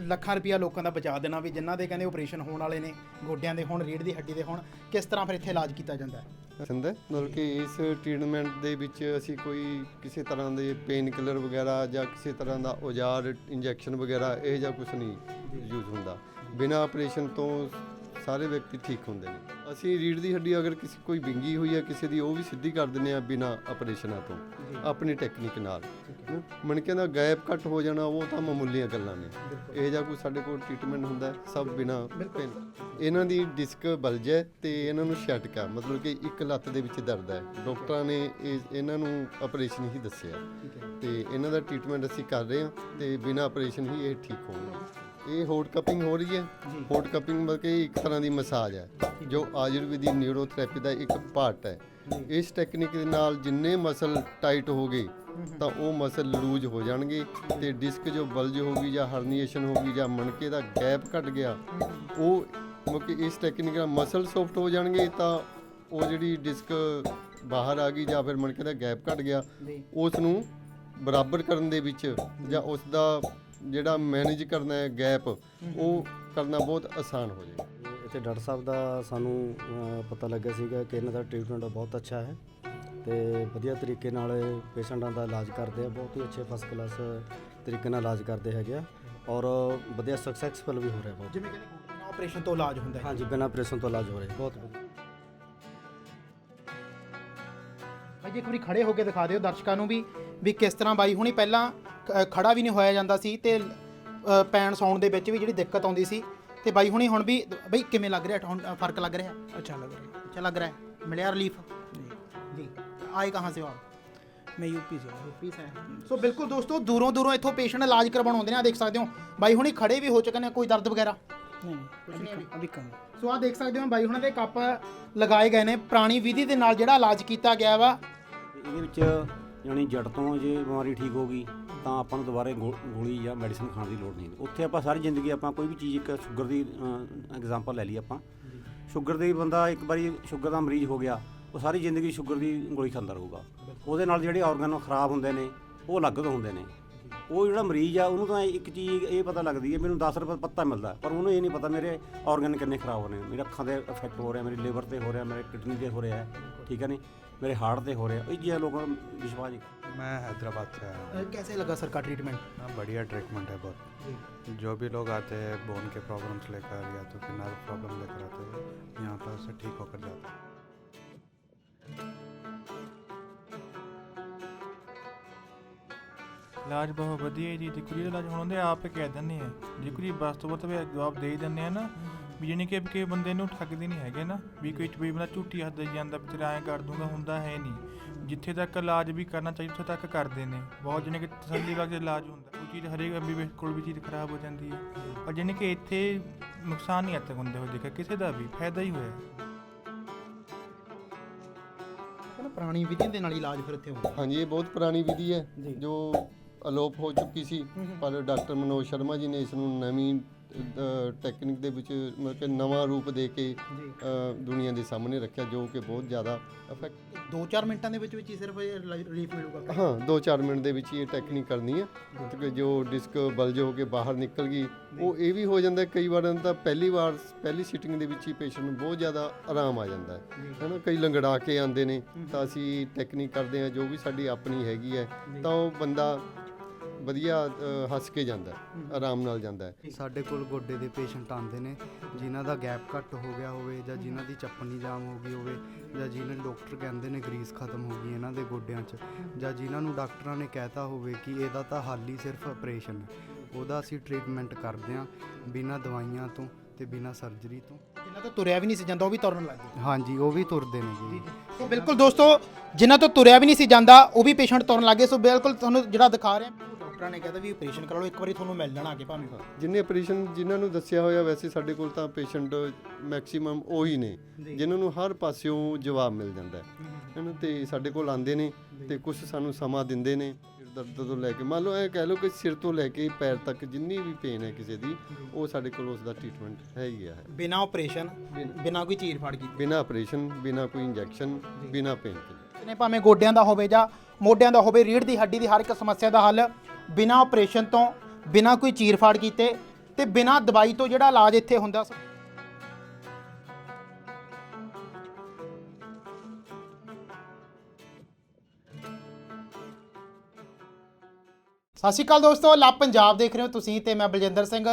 ਲੱਖਾਂ ਰੁਪਇਆ ਲੋਕਾਂ ਦਾ ਬਚਾ ਦੇਣਾ ਵੀ ਜਿਨ੍ਹਾਂ ਦੇ ਕਹਿੰਦੇ ਆਪਰੇਸ਼ਨ ਹੋਣ ਵਾਲੇ ਨੇ, ਗੋਡਿਆਂ ਦੇ ਹੋਣ, ਰੀੜ੍ਹ ਦੀ ਹੱਡੀ ਦੇ ਹੋਣ, ਕਿਸ ਤਰ੍ਹਾਂ ਫਿਰ ਇੱਥੇ ਇਲਾਜ ਕੀਤਾ ਜਾਂਦਾ ਹੈ? ਸੰਦਾ, ਮਤਲਬ ਕਿ ਇਸ ਟ੍ਰੀਟਮੈਂਟ ਦੇ ਵਿੱਚ ਅਸੀਂ ਕੋਈ ਕਿਸੇ ਤਰ੍ਹਾਂ ਦੇ ਪੇਨ ਕਿਲਰ ਵਗੈਰਾ ਜਾਂ ਕਿਸੇ ਤਰ੍ਹਾਂ ਦਾ ਔਜ਼ਾਰ ਇੰਜੈਕਸ਼ਨ ਵਗੈਰਾ, ਇਹ ਜਾਂ ਕੁਝ ਨਹੀਂ ਯੂਜ਼ ਹੁੰਦਾ। ਬਿਨਾ ਆਪਰੇਸ਼ਨ ਤੋਂ ਸਾਰੇ ਵਿਅਕਤੀ ਠੀਕ ਹੁੰਦੇ ਨੇ। ਅਸੀਂ ਰੀੜ ਦੀ ਹੱਡੀ ਅਗਰ ਕਿਸੇ ਕੋਈ ਵਿੰਗੀ ਹੋਈ ਹੈ ਕਿਸੇ ਦੀ ਉਹ ਵੀ ਸਿੱਧੀ ਕਰ ਦਿੰਦੇ ਆ ਬਿਨਾ ਆਪਰੇਸ਼ਨਾਂ ਤੋਂ ਆਪਣੀ ਟੈਕਨੀਕ ਨਾਲ। ਮਣਕਿਆਂ ਦਾ ਗੈਪ ਘੱਟ ਹੋ ਜਾਣਾ ਉਹ ਤਾਂ ਮਾਮੂਲੀਆਂ ਗੱਲਾਂ ਨੇ। ਇਹ ਜਾਂ ਕੋਈ ਸਾਡੇ ਕੋਲ ਟ੍ਰੀਟਮੈਂਟ ਹੁੰਦਾ ਸਭ ਬਿਨਾ ਪੇਨ ਇਹਨਾਂ ਦੀ ਡਿਸਕ ਬਲਜ ਹੈ ਤੇ ਇਹਨਾਂ ਨੂੰ ਸ਼ਟਕ ਹੈ ਮਤਲਬ ਕਿ ਇੱਕ ਲੱਤ ਦੇ ਵਿੱਚ ਦਰਦ ਹੈ। ਡਾਕਟਰਾਂ ਨੇ ਇਹ ਇਹਨਾਂ ਨੂੰ ਆਪਰੇਸ਼ਨ ਹੀ ਦੱਸਿਆ। ਤੇ ਇਹਨਾਂ ਦਾ ਟ੍ਰੀਟਮੈਂਟ ਅਸੀਂ ਕਰ ਰਹੇ ਹਾਂ ਤੇ ਬਿਨਾ ਆਪਰੇਸ਼ਨ ਹੀ ਇਹ ਠੀਕ ਹੋਣਗੇ ਇਹ ਹੋਟ ਕਪਿੰਗ ਹੋ ਰਹੀ ਹੈ। ਹੋਟ ਕਪਿੰਗ ਮਤਲਬ ਕਿ ਇੱਕ ਤਰ੍ਹਾਂ ਦੀ ਮਸਾਜ ਹੈ ਜੋ ਆਯੁਰਵੈਦਿਕ ਨਿਊਰੋਥੈਰੇਪੀ ਦਾ ਇੱਕ ਪਾਰਟ ਹੈ। ਇਸ ਟੈਕਨੀਕ ਦੇ ਨਾਲ ਜਿੰਨੇ ਮਸਲ ਟਾਈਟ ਹੋ ਗਏ ਤਾਂ ਉਹ ਮਸਲ ਲੂਜ਼ ਹੋ ਜਾਣਗੇ ਤੇ ਡਿਸਕ ਜੋ ਬਲਜ ਹੋਗੀ ਜਾਂ ਹਰਨੀਏਸ਼ਨ ਹੋਗੀ ਜਾਂ ਮਣਕੇ ਦਾ ਗੈਪ ਘਟ ਗਿਆ ਉਹ ਕਿਉਂਕਿ ਇਸ ਟੈਕਨੀਕ ਨਾਲ ਮਸਲ ਸੌਫਟ ਹੋ ਜਾਣਗੇ ਤਾਂ ਉਹ ਜਿਹੜੀ ਡਿਸਕ ਬਾਹਰ ਆ ਗਈ ਜਾਂ ਫਿਰ ਮਣਕੇ ਦਾ ਗੈਪ ਘਟ ਗਿਆ ਉਸ ਨੂੰ ਬਰਾਬਰ ਕਰਨ ਦੇ ਵਿੱਚ ਜਾਂ ਉਸ ਦਾ ਜਿਹੜਾ ਮੈਨੇਜ ਕਰਨਾ ਹੈ ਗੈਪ ਉਹ ਕਰਨਾ ਬਹੁਤ ਆਸਾਨ ਹੋ ਜਾਏਗਾ। ਇੱਥੇ ਡਾਕਟਰ ਸਾਹਿਬ ਦਾ ਸਾਨੂੰ ਪਤਾ ਲੱਗਿਆ ਸੀਗਾ ਕਿ ਇਹਨਾਂ ਦਾ ਟ੍ਰੀਟਮੈਂਟ ਬਹੁਤ ਅੱਛਾ ਹੈ ਤੇ ਵਧੀਆ ਤਰੀਕੇ ਨਾਲ ਪੇਸ਼ੈਂਟਾਂ ਦਾ ਇਲਾਜ ਕਰਦੇ ਆ ਬਹੁਤ ਹੀ ਅੱਛੇ ਫਸਟ ਕਲਾਸ ਤਰੀਕੇ ਨਾਲ ਇਲਾਜ ਕਰਦੇ ਹੈਗੇ ਆ ਔਰ ਵਧੀਆ ਸਕਸੈਸਫੁਲ ਵੀ ਹੋ ਰਿਹਾ ਬਹੁਤ। ਜਿਵੇਂ ਕਹਿੰਦੇ ਬਿਨਾਂ ਆਪਰੇਸ਼ਨ ਤੋਂ ਇਲਾਜ ਹੁੰਦਾ ਹੈ। ਹਾਂਜੀ ਬਿਨਾਂ ਆਪਰੇਸ਼ਨ ਤੋਂ ਇਲਾਜ ਹੋ ਰਿਹਾ ਬਹੁਤ ਵਧੀਆ। ਭਾਈ ਜੀ ਇੱਕ ਵਾਰੀ ਖੜੇ ਹੋ ਕੇ ਦਿਖਾ ਦਿਓ ਦਰਸ਼ਕਾਂ ਨੂੰ ਵੀ ਵੀ ਕਿਸ ਤਰ੍ਹਾਂ ਬਾਈ ਹੁਣੀ ਪਹਿਲਾਂ ਖੜਾ ਵੀ ਨਹੀਂ ਹੋਇਆ ਜਾਂਦਾ ਸੀ ਤੇ ਅ, ਪੈਣ ਸੌਣ ਦੇ ਵਿੱਚ ਵੀ ਜਿਹੜੀ ਦਿੱਕਤ ਆਉਂਦੀ ਸੀ ਤੇ ਬਾਈ ਹੁਣੀ ਹੁਣ ਵੀ ਬਈ ਕਿਵੇਂ ਲੱਗ ਰਿਹਾ ਹੁਣ ਅ, ਫਰਕ ਲੱਗ ਰਿਹਾ अच्छा लग रहा ਅੱਛਾ ਲੱਗ ਰਿਹਾ ਹੈ ਮਿਲਿਆ ਰਿਲੀਫ है जी ਜੀ ਆਏ ਕਹਾਂ ਸੇ ਹੋ ਆਪ मैं यूपी से हूँ ਪੀਸ ਹੈ ਸੋ ਬਿਲਕੁਲ ਦੋਸਤੋ ਦੂਰੋਂ ਦੂਰੋਂ ਇੱਥੋਂ ਪੇਸ਼ੈਂਟ ਇਲਾਜ ਕਰਵਾਉਣ ਆਉਂਦੇ ਨੇ ਆ ਦੇਖ ਸਕਦੇ ਹੋ ਬਾਈ ਹੁਣੀ ਖੜੇ ਵੀ ਹੋ ਚੁੱਕੇ ਨੇ ਕੋਈ ਦਰਦ ਵਗੈਰਾ नहीं नहीं अभी कम अभी कम है ਸੋ ਆ ਦੇਖ ਸਕਦੇ ਹੋ ਬਾਈ ਹੁਣਾਂ ਦੇ ਕੱਪ ਲਗਾਏ ਗਏ ਨੇ ਪੁਰਾਣੀ ਵਿਧੀ ਦੇ ਨਾਲ ਜਿਹੜਾ ਇਲਾਜ ਕੀਤਾ ਗਿਆ ਵਾ ਇਹਦੇ ਵਿੱਚ ਯਾਨੀ ਜੜ ਤੋਂ ਜੇ ਬਿਮਾਰੀ ਠੀਕ ਹੋ ਗਈ ਤਾਂ ਆਪਾਂ ਨੂੰ ਦੁਬਾਰੇ ਗੋ- ਗੋਲੀ ਜਾਂ ਮੈਡੀਸਿਨ ਖਾਣ ਦੀ ਲੋੜ ਨਹੀਂ ਉੱਥੇ ਆਪਾਂ ਸਾਰੀ ਜ਼ਿੰਦਗੀ ਆਪਾਂ ਕੋਈ ਵੀ ਚੀਜ਼ ਇੱਕ ਸ਼ੂਗਰ ਦੀ ਐਗਜ਼ਾਮਪਲ ਲੈ ਲਈ ਆਪਾਂ। ਸ਼ੂਗਰ ਦੇ ਬੰਦਾ ਇੱਕ ਵਾਰੀ ਸ਼ੂਗਰ ਦਾ ਮਰੀਜ਼ ਹੋ ਗਿਆ ਉਹ ਸਾਰੀ ਜ਼ਿੰਦਗੀ ਸ਼ੂਗਰ ਦੀ ਗੋਲੀ ਖਾਂਦਾ ਰਹੂਗਾ। ਉਹਦੇ ਨਾਲ ਜਿਹੜੇ ਆਰਗਨ ਖਰਾਬ ਹੁੰਦੇ ਨੇ ਉਹ ਅਲੱਗ ਤੋਂ ਹੁੰਦੇ ਨੇ। ਉਹ ਜਿਹੜਾ ਮਰੀਜ਼ ਆ ਉਹਨੂੰ ਤਾਂ ਇੱਕ ਚੀਜ਼ ਇਹ ਪਤਾ ਲੱਗਦੀ ਹੈ ਮੈਨੂੰ 10 ਰੁਪਏ ਪੱਤਾ ਮਿਲਦਾ ਪਰ ਉਹਨੂੰ ਇਹ ਨਹੀਂ ਪਤਾ ਮੇਰੇ ਆਰਗਨ ਕਿੰਨੇ ਖਰਾਬ ਹੋ ਰਹੇ ਨੇ ਮੇਰੇ ਅੱਖਾਂ ਦੇ ਇਫੈਕਟ ਹੋ ਰਿਹਾ ਮੇਰੀ ਲਿਵਰ ਤੇ ਹੋ ਰਿਹਾ ਮੇਰੇ ਕਿਡਨੀ ਤੇ ਹੋ ਰਿਹਾ ਠੀਕ ਹੈ ਨਹੀਂ ਮੇਰੇ ਹਾਰਟ ਤੇ ਹੋ ਰਿਹਾ ਇਹ ਜਿਹਾ ਲੋਕਾਂ ਨੂੰ ਵਿਸ਼ਵਾਸ ਨਹੀਂ मैं हैदराबाद से आया हूँ कैसे लगा सर का ट्रीटमेंट हाँ, बढ़िया ट्रीटमेंट है बहुत जो भी लोग आते हैं बोन के प्रॉब्लम्स लेकर या तो फिर नर्व प्रॉब्लम लेकर आते हैं यहाँ पर उससे ठीक होकर जाते हैं ਇਲਾਜ ਬਹੁਤ ਵਧੀਆ ਹੈ ਜੀ ਜੇ ਕੁੜੀ ਦਾ ਇਲਾਜ ਹੁਣ ਉਹਦੇ ਆਪ ਹੀ ਕਹਿ ਦਿੰਦੇ ਆ ਜੇ ਕੁੜੀ ਬਸ ਤੋਂ ਬਾਅਦ ਵੀ ਜਵਾਬ ਦੇ ਹੀ ਦਿੰਦੇ ਆ ਨਾ ਵੀ ਜਾਣੀ ਕਿ ਕਿ ਬੰਦੇ ਨੂੰ ਠੱਗਦੇ ਨਹੀਂ ਹੈਗੇ ਨਾ ਵੀ ਕੋਈ ਵੀ ਬੰਦਾ ਝੂਠੀ ਹੱਦ ਜਾਂਦਾ ਵੀ ਤੇਰਾ ਐਂ ਕਰ ਦੂੰਗਾ ਹੁੰਦਾ ਹੈ ਨਹੀਂ। ਜਿੱਥੇ ਤੱਕ ਇਲਾਜ ਵੀ ਕਰਨਾ ਚਾਹੀਦਾ ਉੱਥੇ ਤੱਕ ਕਰਦੇ ਨੇ। ਬਹੁਤ ਜਾਣੀ ਕਿ ਤਸੱਲੀ ਵਾਲਾ ਇਲਾਜ ਹੁੰਦਾ। ਉਹ ਚੀਜ਼ ਹਰੇਕ ਐਮਬੀਬੀਐਸ ਕੋਲ ਵੀ ਚੀਜ਼ ਖਰਾਬ ਹੋ ਜਾਂਦੀ ਹੈ। ਪਰ ਜਾਣੀ ਕਿ ਇੱਥੇ ਨੁਕਸਾਨ ਨਹੀਂ ਅੱਜ ਹੁੰਦੇ ਹੋ ਦੇਖਿਆ ਕਿਸੇ ਦਾ ਵੀ ਫਾਇਦਾ ਹੀ ਹੋਇਆ। ਕਹਿੰਦਾ ਪੁਰਾਣੀ ਵਿਧੀ ਦੇ ਨਾਲ ਇਲਾਜ ਫਿਰ ਇੱਥੇ ਹੁੰਦਾ। ਹਾਂਜੀ ਇਹ ਬਹੁਤ ਪੁਰਾਣੀ ਵਿਧੀ ਹੈ। ਜੋ। ਅਲੋਪ ਹੋ ਚੁੱਕੀ ਸੀ। ਪਰ ਡਾਕਟਰ ਮਨੋਜ ਸ਼ਰਮਾ ਜੀ ਨੇ ਇਸ ਨੂੰ ਨਵੀਂ ਟੈਕਨੀਕ ਦੇ ਵਿੱਚ ਮਤਲਬ ਕਿ ਨਵਾਂ ਰੂਪ ਦੇ ਕੇ ਅ, ਦੁਨੀਆ ਦੇ ਸਾਹਮਣੇ ਰੱਖਿਆ ਜੋ ਕਿ ਬਹੁਤ ਜ਼ਿਆਦਾ ਇਫੈਕਟ 2-4 ਮਿੰਟਾਂ ਦੇ ਵਿੱਚ ਵਿੱਚ ਹੀ ਸਿਰਫ ਰਿਲੀਫ ਮਿਲੂਗਾ ਹਾਂ 2-4 ਮਿੰਟ ਦੇ ਵਿੱਚ ਹੀ ਇਹ ਟੈਕਨੀਕ ਕਰਨੀ ਹੈ। ਕਿਉਂਕਿ ਜੋ ਡਿਸਕ ਬਲਜ ਹੋ ਕੇ ਬਾਹਰ ਨਿਕਲ ਗਈ ਉਹ ਇਹ ਵੀ ਹੋ ਜਾਂਦਾ ਕਈ ਵਾਰ ਤਾਂ ਪਹਿਲੀ ਵਾਰ ਪਹਿਲੀ ਸਿਟਿੰਗ ਦੇ ਵਿੱਚ ਹੀ ਪੇਸ਼ੈਂਟ ਨੂੰ ਬਹੁਤ ਜ਼ਿਆਦਾ ਆਰਾਮ ਆ ਜਾਂਦਾ ਹੈ। ਹਨਾ ਕਈ ਲੰਗੜਾ ਕੇ ਆਉਂਦੇ ਨੇ ਤਾਂ ਅਸੀਂ ਟੈਕਨੀਕ ਕਰਦੇ ਹਾਂ ਜੋ ਵੀ ਸਾਡੀ ਆਪਣੀ ਹੈਗੀ ਹੈ ਤਾਂ ਉਹ ਬੰਦਾ ਵਧੀਆ ਅ, ਹੱਸ ਕੇ ਜਾਂਦਾ ਹੈ, ਆਰਾਮ ਨਾਲ ਜਾਂਦਾ ਹੈ। ਸਾਡੇ ਕੋਲ ਗੋਡੇ ਦੇ ਪੇਸ਼ੈਂਟ ਆਉਂਦੇ ਨੇ ਜਿਨ੍ਹਾਂ ਦਾ ਗੈਪ ਘੱਟ ਹੋ ਗਿਆ ਹੋਵੇ ਜਾਂ ਜਿਨ੍ਹਾਂ ਦੀ ਚੱਪਣੀ ਜਾਮ ਹੋ ਗਈ ਹੋਵੇ ਜਾਂ ਜਿਨ੍ਹਾਂ ਨੂੰ ਡਾਕਟਰ ਕਹਿੰਦੇ ਨੇ ਗਰੀਸ ਖਤਮ ਹੋ ਗਈ ਇਹਨਾਂ ਦੇ ਗੋਡਿਆਂ 'ਚ ਜਾਂ ਜਿਨ੍ਹਾਂ ਨੂੰ ਡਾਕਟਰਾਂ ਨੇ ਕਹਿਤਾ ਹੋਵੇ ਕਿ ਇਹਦਾ ਤਾਂ ਹੱਲ ਹੀ ਸਿਰਫ ਆਪਰੇਸ਼ਨ ਹੈ ਉਹਦਾ ਅਸੀਂ ਟ੍ਰੀਟਮੈਂਟ ਕਰਦੇ ਹਾਂ ਬਿਨਾਂ ਦਵਾਈਆਂ ਤੋਂ ਤੇ ਬਿਨਾਂ ਸਰਜਰੀ ਤੋਂ। ਜਿਨ੍ਹਾਂ ਤੋਂ ਤੁਰਿਆ ਵੀ ਨਹੀਂ ਸੀ ਜਾਂਦਾ ਉਹ ਵੀ ਤੁਰਨ ਲੱਗ ਗਏ। ਹਾਂਜੀ ਉਹ ਵੀ ਤੁਰਦੇ ਨੇ ਜੀ। ਸੋ ਬਿਲਕੁਲ ਦੋਸਤੋ ਜਿਨ੍ਹਾਂ ਤੋਂ ਤੁਰਿਆ ਵੀ ਨਹੀਂ ਸੀ ਜਾਂਦਾ ਉਹ ਵੀ ਪੇਸ਼ੈਂਟ ਤੁਰਨ ਲੱਗੇ ਸੋ ਬਿਲਕੁਲ ਤੁਹਾਨੂੰ ਜਿਹੜਾ ਦਿਖਾ ਰਿਹਾ ਡਾਕਟਰਾਂ ਨੇ ਕਹਿੰਦਾ ਵੀ ਆਪਰੇਸ਼ਨ ਕਰਾ ਲਓ ਇੱਕ ਵਾਰੀ ਤੁਹਾਨੂੰ ਮਿਲ ਜਾਣਾ ਅੱਗੇ ਭਾਵੇਂ ਜਿੰਨੇ ਆਪਰੇਸ਼ਨ ਜਿਨ੍ਹਾਂ ਨੂੰ ਦੱਸਿਆ ਹੋਇਆ ਵੈਸੇ ਸਾਡੇ ਕੋਲ ਤਾਂ ਪੇਸ਼ੈਂਟ ਮੈਕਸਿਮਮ ਉਹੀ ਨੇ ਜਿਨ੍ਹਾਂ ਨੂੰ ਹਰ ਪਾਸਿਓਂ ਜਵਾਬ ਮਿਲ ਜਾਂਦਾ ਹੈ। ਹੈਨਾ ਤੇ ਸਾਡੇ ਕੋਲ ਆਉਂਦੇ ਨੇ ਤੇ ਕੁਝ ਸਾਨੂੰ ਸਮਾਂ ਦਿੰਦੇ ਨੇ ਸਿਰ ਦਰਦ ਤੋਂ ਲੈ ਕੇ। ਮੰਨ ਲਓ ਇਹ ਕਹਿ ਲਓ ਕਿ ਸਿਰ ਤੋਂ ਲੈ ਕੇ ਪੈਰ ਤੱਕ ਜਿੰਨੀ ਵੀ ਪੇਨ ਹੈ ਕਿਸੇ ਦੀ ਉਹ ਸਾਡੇ ਕੋਲ ਉਸ ਦਾ ਟ੍ਰੀਟਮੈਂਟ ਹੈ ਹੀ ਹੈ ਬਿਨਾ ਆਪਰੇਸ਼ਨ ਬਿਨਾ ਕੋਈ ਚੀਰ ਫਾੜ ਕੀਤੀ। ਬਿਨਾ ਆਪਰੇਸ਼ਨ ਬਿਨਾ ਕੋਈ ਇੰਜੈਕਸ਼ਨ ਬਿਨਾ ਪੇਨ ਨੇ ਭਾਵੇਂ ਗੋਡਿਆਂ ਦਾ ਹੋਵੇ ਜਾਂ ਮੋਢਿਆਂ ਦਾ ਹੋਵੇ ਰੀੜ੍ਹ ਦੀ ਹੱਡੀ ਦੀ ਹਰ ਇੱਕ ਸਮੱਸਿਆ ਦਾ ਹੱਲ ਬਿਨਾ ਆਪਰੇਸ਼ਨ ਤੋਂ, ਬਿਨਾ ਕੋਈ ਚੀਰ ਫਾੜ ਕੀਤੇ ਤੇ ਬਿਨਾਂ ਦਵਾਈ ਤੋਂ ਜਿਹੜਾ ਇਲਾਜ ਇੱਥੇ ਹੁੰਦਾ ਸੋ। ਸਤਿ ਸ਼੍ਰੀ ਅਕਾਲ ਦੋਸਤੋ ਲਾ ਪੰਜਾਬ ਦੇਖ ਰਹੇ ਹੋ ਤੁਸੀਂ ਤੇ ਮੈਂ ਬਲਜਿੰਦਰ ਸਿੰਘ।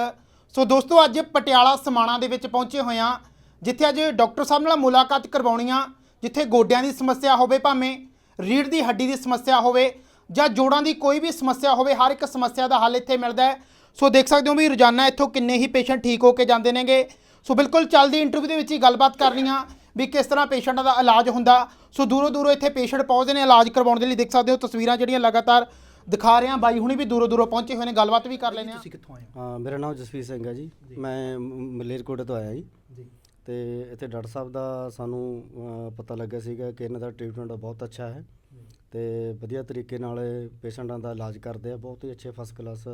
ਸੋ ਦੋਸਤੋ, ਅੱਜ ਪਟਿਆਲਾ ਸਮਾਣਾ ਦੇ ਵਿੱਚ ਪਹੁੰਚੇ ਹੋਏ ਹਾਂ, ਜਿੱਥੇ ਅੱਜ ਡਾਕਟਰ ਸਾਹਿਬ ਨਾਲ ਮੁਲਾਕਾਤ ਕਰਵਾਉਣੀ ਆ, ਜਿੱਥੇ ਗੋਡਿਆਂ ਦੀ ਸਮੱਸਿਆ ਹੋਵੇ ਭਾਵੇਂ, ਰੀੜ੍ਹ ਦੀ ਹੱਡੀ ਦੀ ਸਮੱਸਿਆ ਹੋਵੇ ਜਾਂ ਜੋੜਾਂ ਦੀ ਕੋਈ ਵੀ ਸਮੱਸਿਆ ਹੋਵੇ ਹਰ ਇੱਕ ਸਮੱਸਿਆ ਦਾ ਹੱਲ ਇੱਥੇ ਮਿਲਦਾ ਹੈ। ਸੋ ਦੇਖ ਸਕਦੇ ਹੋ ਵੀ ਰੋਜ਼ਾਨਾ ਇੱਥੋਂ ਕਿੰਨੇ ਹੀ ਪੇਸ਼ੈਂਟ ਠੀਕ ਹੋ ਕੇ ਜਾਂਦੇ ਨੇਗੇ। ਸੋ ਬਿਲਕੁਲ ਚੱਲਦੀ ਇੰਟਰਵਿਊ ਦੇ ਵਿੱਚ ਹੀ ਗੱਲਬਾਤ ਕਰਨੀ ਆ ਵੀ ਕਿਸ ਤਰ੍ਹਾਂ ਪੇਸ਼ੈਂਟਾਂ ਦਾ ਇਲਾਜ ਹੁੰਦਾ। ਸੋ ਦੂਰੋਂ ਦੂਰੋਂ ਇੱਥੇ ਪੇਸ਼ੈਂਟ ਪਹੁੰਚਦੇ ਨੇ ਇਲਾਜ ਕਰਵਾਉਣ ਦੇ ਲਈ। ਦੇਖ ਸਕਦੇ ਹੋ ਤਸਵੀਰਾਂ ਜਿਹੜੀਆਂ ਲਗਾਤਾਰ ਦਿਖਾ ਰਹੇ ਹਾਂ। ਬਾਈ ਹੁਣੀ ਵੀ ਦੂਰੋਂ ਦੂਰੋਂ ਪਹੁੰਚੇ ਹੋਏ ਨੇ। ਗੱਲਬਾਤ ਵੀ ਕਰ ਲੈਨੇ ਆ ਤੁਸੀਂ ਕਿੱਥੋਂ ਆਏ ਹੋ? ਹਾਂ ਮੇਰਾ ਨਾਮ ਜਸਵੀਰ ਸਿੰਘ ਹੈ ਜੀ। ਮੈਂ ਮਲੇਰਕੋਟੇ ਤੋਂ ਆਇਆ ਜੀ। ਜੀ। ਤੇ ਇੱਥੇ ਡਾਕਟਰ ਸਾਹਿਬ ਦਾ ਸਾਨੂੰ ਪਤਾ ਲੱਗਿਆ ਸੀਗਾ ਕਿ ਇਹਨਾਂ ਦਾ ਟ੍ਰੀਟਮੈਂਟ ਬਹੁਤ ਅੱਛਾ ਹੈ। ਤੇ ਵਧੀਆ ਤਰੀਕੇ ਨਾਲ ਪੇਸ਼ੈਂਟਾਂ ਦਾ ਇਲਾਜ ਕਰਦੇ ਆ ਬਹੁਤ ਹੀ ਅੱਛੇ ਫਸਟ ਕਲਾਸ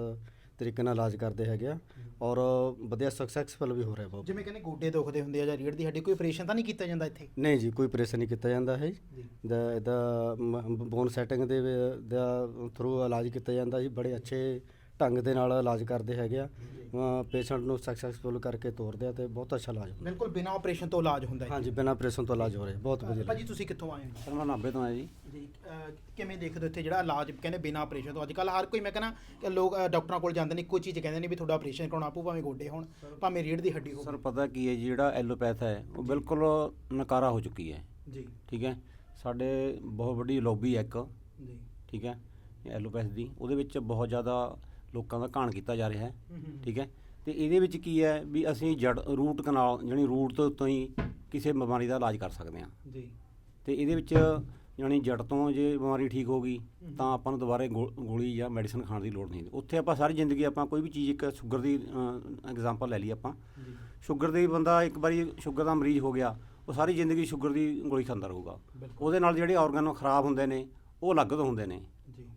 ਤਰੀਕੇ ਨਾਲ ਇਲਾਜ ਕਰਦੇ ਹੈਗੇ ਆ ਔਰ ਵਧੀਆ ਸਕਸੈਸਫੁਲ ਵੀ ਹੋ ਰਿਹਾ ਬਹੁਤ। ਜਿਵੇਂ ਕਹਿੰਦੇ ਗੋਡੇ ਦੁਖਦੇ ਹੁੰਦੇ ਆ ਜਾਂ ਰੀੜ ਦੀ ਹੱਡੀ ਕੋਈ ਆਪਰੇਸ਼ਨ ਤਾਂ ਨਹੀਂ ਕੀਤਾ ਜਾਂਦਾ ਇੱਥੇ? ਨਹੀਂ ਜੀ ਕੋਈ ਆਪਰੇਸ਼ਨ ਨਹੀਂ ਕੀਤਾ ਜਾਂਦਾ ਹੈ ਜੀ। ਦਾ ਇਹਦਾ ਬੋਨ ਸੈਟਿੰਗ ਦੇ ਦਾ ਥਰੂ ਇਲਾਜ ਕੀਤਾ ਜਾਂਦਾ ਜੀ ਬੜੇ ਅੱਛੇ ਢੰਗ ਦੇ ਨਾਲ ਇਲਾਜ ਕਰਦੇ ਹੈਗੇ ਆ। ਪੇਸ਼ੈਂਟ ਨੂੰ ਸਕਸੈਸਫੁਲ ਕਰਕੇ ਤੋਰਦੇ ਆ ਤੇ ਬਹੁਤ ਅੱਛਾ ਇਲਾਜ ਹੁੰਦਾ। ਬਿਲਕੁਲ ਬਿਨਾਂ ਆਪਰੇਸ਼ਨ ਤੋਂ ਇਲਾਜ ਹੁੰਦਾ ਹੈ। ਹਾਂਜੀ ਬਿਨਾਂ ਆਪਰੇਸ਼ਨ ਤੋਂ ਇਲਾਜ ਹੋ ਰਿਹਾ ਬਹੁਤ ਵਧੀਆ। ਭਾਜੀ ਤੁਸੀਂ ਕਿੱਥੋਂ ਆਏ ਹੋ? ਸਰ ਮੈਂ ਨਾਭੇ ਤੋਂ ਆਇਆ ਜੀ। ਜੀ ਅਹ ਕਿਵੇਂ ਦੇਖਦੇ ਹੋ ਇੱਥੇ ਜਿਹੜਾ ਇਲਾਜ ਕਹਿੰਦੇ ਬਿਨਾਂ ਆਪਰੇਸ਼ਨ ਤੋਂ? ਅੱਜ ਕੱਲ ਹਰ ਕੋਈ ਮੈਂ ਕਹਿੰਦਾ ਕਿ ਲੋਕ ਅਹ ਡਾਕਟਰਾਂ ਕੋਲ ਜਾਂਦੇ ਨੇ ਇੱਕੋ ਚੀਜ਼ ਕਹਿੰਦੇ ਨੇ ਵੀ ਤੁਹਾਡਾ ਆਪਰੇਸ਼ਨ ਕਰਾਉਣਾ ਪਊ ਭਾਵੇਂ ਗੋਡੇ ਹੋਣ ਭਾਵੇਂ ਰੀੜ ਦੀ ਹੱਡੀ ਸਰ ਹੋਵੇ ਪਤਾ ਕੀ ਹੈ ਜੀ, ਜਿਹੜਾ ਐਲੋਪੈਥ ਹੈ ਉਹ ਬਿਲਕੁਲ ਨਕਾਰਾ ਹੋ ਚੁੱਕੀ ਹੈ। ਜੀ। ਠੀਕ ਹੈ? ਸਾਡੇ ਬਹੁਤ ਵੱਡੀ ਲੌਬੀ ਹੈ ਇੱਕ। ਜੀ। ਠੀਕ ਹੈ? ਐਲੋਪੈਥ ਦੀ। ਉਹਦੇ ਵਿੱਚ ਬਹੁਤ ਜ਼ਿਆਦਾ ਲੋਕਾਂ ਦਾ ਘਾਣ ਕੀਤਾ ਜਾ ਰਿਹਾ ਹੈ। ਠੀਕ ਹੈ? ਤੇ ਇਹਦੇ ਵਿੱਚ ਕੀ ਹੈ ਵੀ ਅਸੀਂ ਜੜ ਰੂਟ ਕਨਾਲ ਜਾਣੀ ਰੂਟ ਤੋਂ ਉੱਤੋਂ ਹੀ ਕਿਸੇ ਬਿਮਾਰੀ ਦਾ ਇਲਾਜ ਕਰ ਸਕਦੇ ਹਾਂ। ਜੀ। ਤੇ ਇਹਦੇ ਵਿੱਚ ਜਾਣੀ ਜੜ ਤੋਂ ਜੇ ਬਿਮਾਰੀ ਠੀਕ ਹੋ ਗਈ ਤਾਂ ਆਪਾਂ ਨੂੰ ਦੁਬਾਰੇ ਗੋਲੀ ਜਾਂ ਮੈਡੀਸਨ ਖਾਣ ਦੀ ਲੋੜ ਨਹੀਂ ਉੱਥੇ ਆਪਾਂ ਸਾਰੀ ਜ਼ਿੰਦਗੀ ਆਪਾਂ ਕੋਈ ਵੀ ਚੀਜ਼ ਇੱਕ ਸ਼ੂਗਰ ਦੀ ਐਗਜ਼ਾਮਪਲ ਲੈ ਲਈ ਆਪਾਂ। ਜੀ। ਸ਼ੂਗਰ ਦੇ ਬੰਦਾ ਇੱਕ ਵਾਰੀ ਸ਼ੂਗਰ ਦਾ ਮਰੀਜ਼ ਹੋ ਗਿਆ ਉਹ ਸਾਰੀ ਜ਼ਿੰਦਗੀ ਸ਼ੂਗਰ ਦੀ ਗੋਲੀ ਖਾਂਦਾ ਰਹੂਗਾ। ਉਹਦੇ ਨਾਲ ਜਿਹੜੇ ਆਰਗਨ ਖਰਾਬ ਹੁੰਦੇ ਨੇ ਉਹ ਅਲੱਗ ਤੋਂ ਹੁੰਦੇ ਨੇ।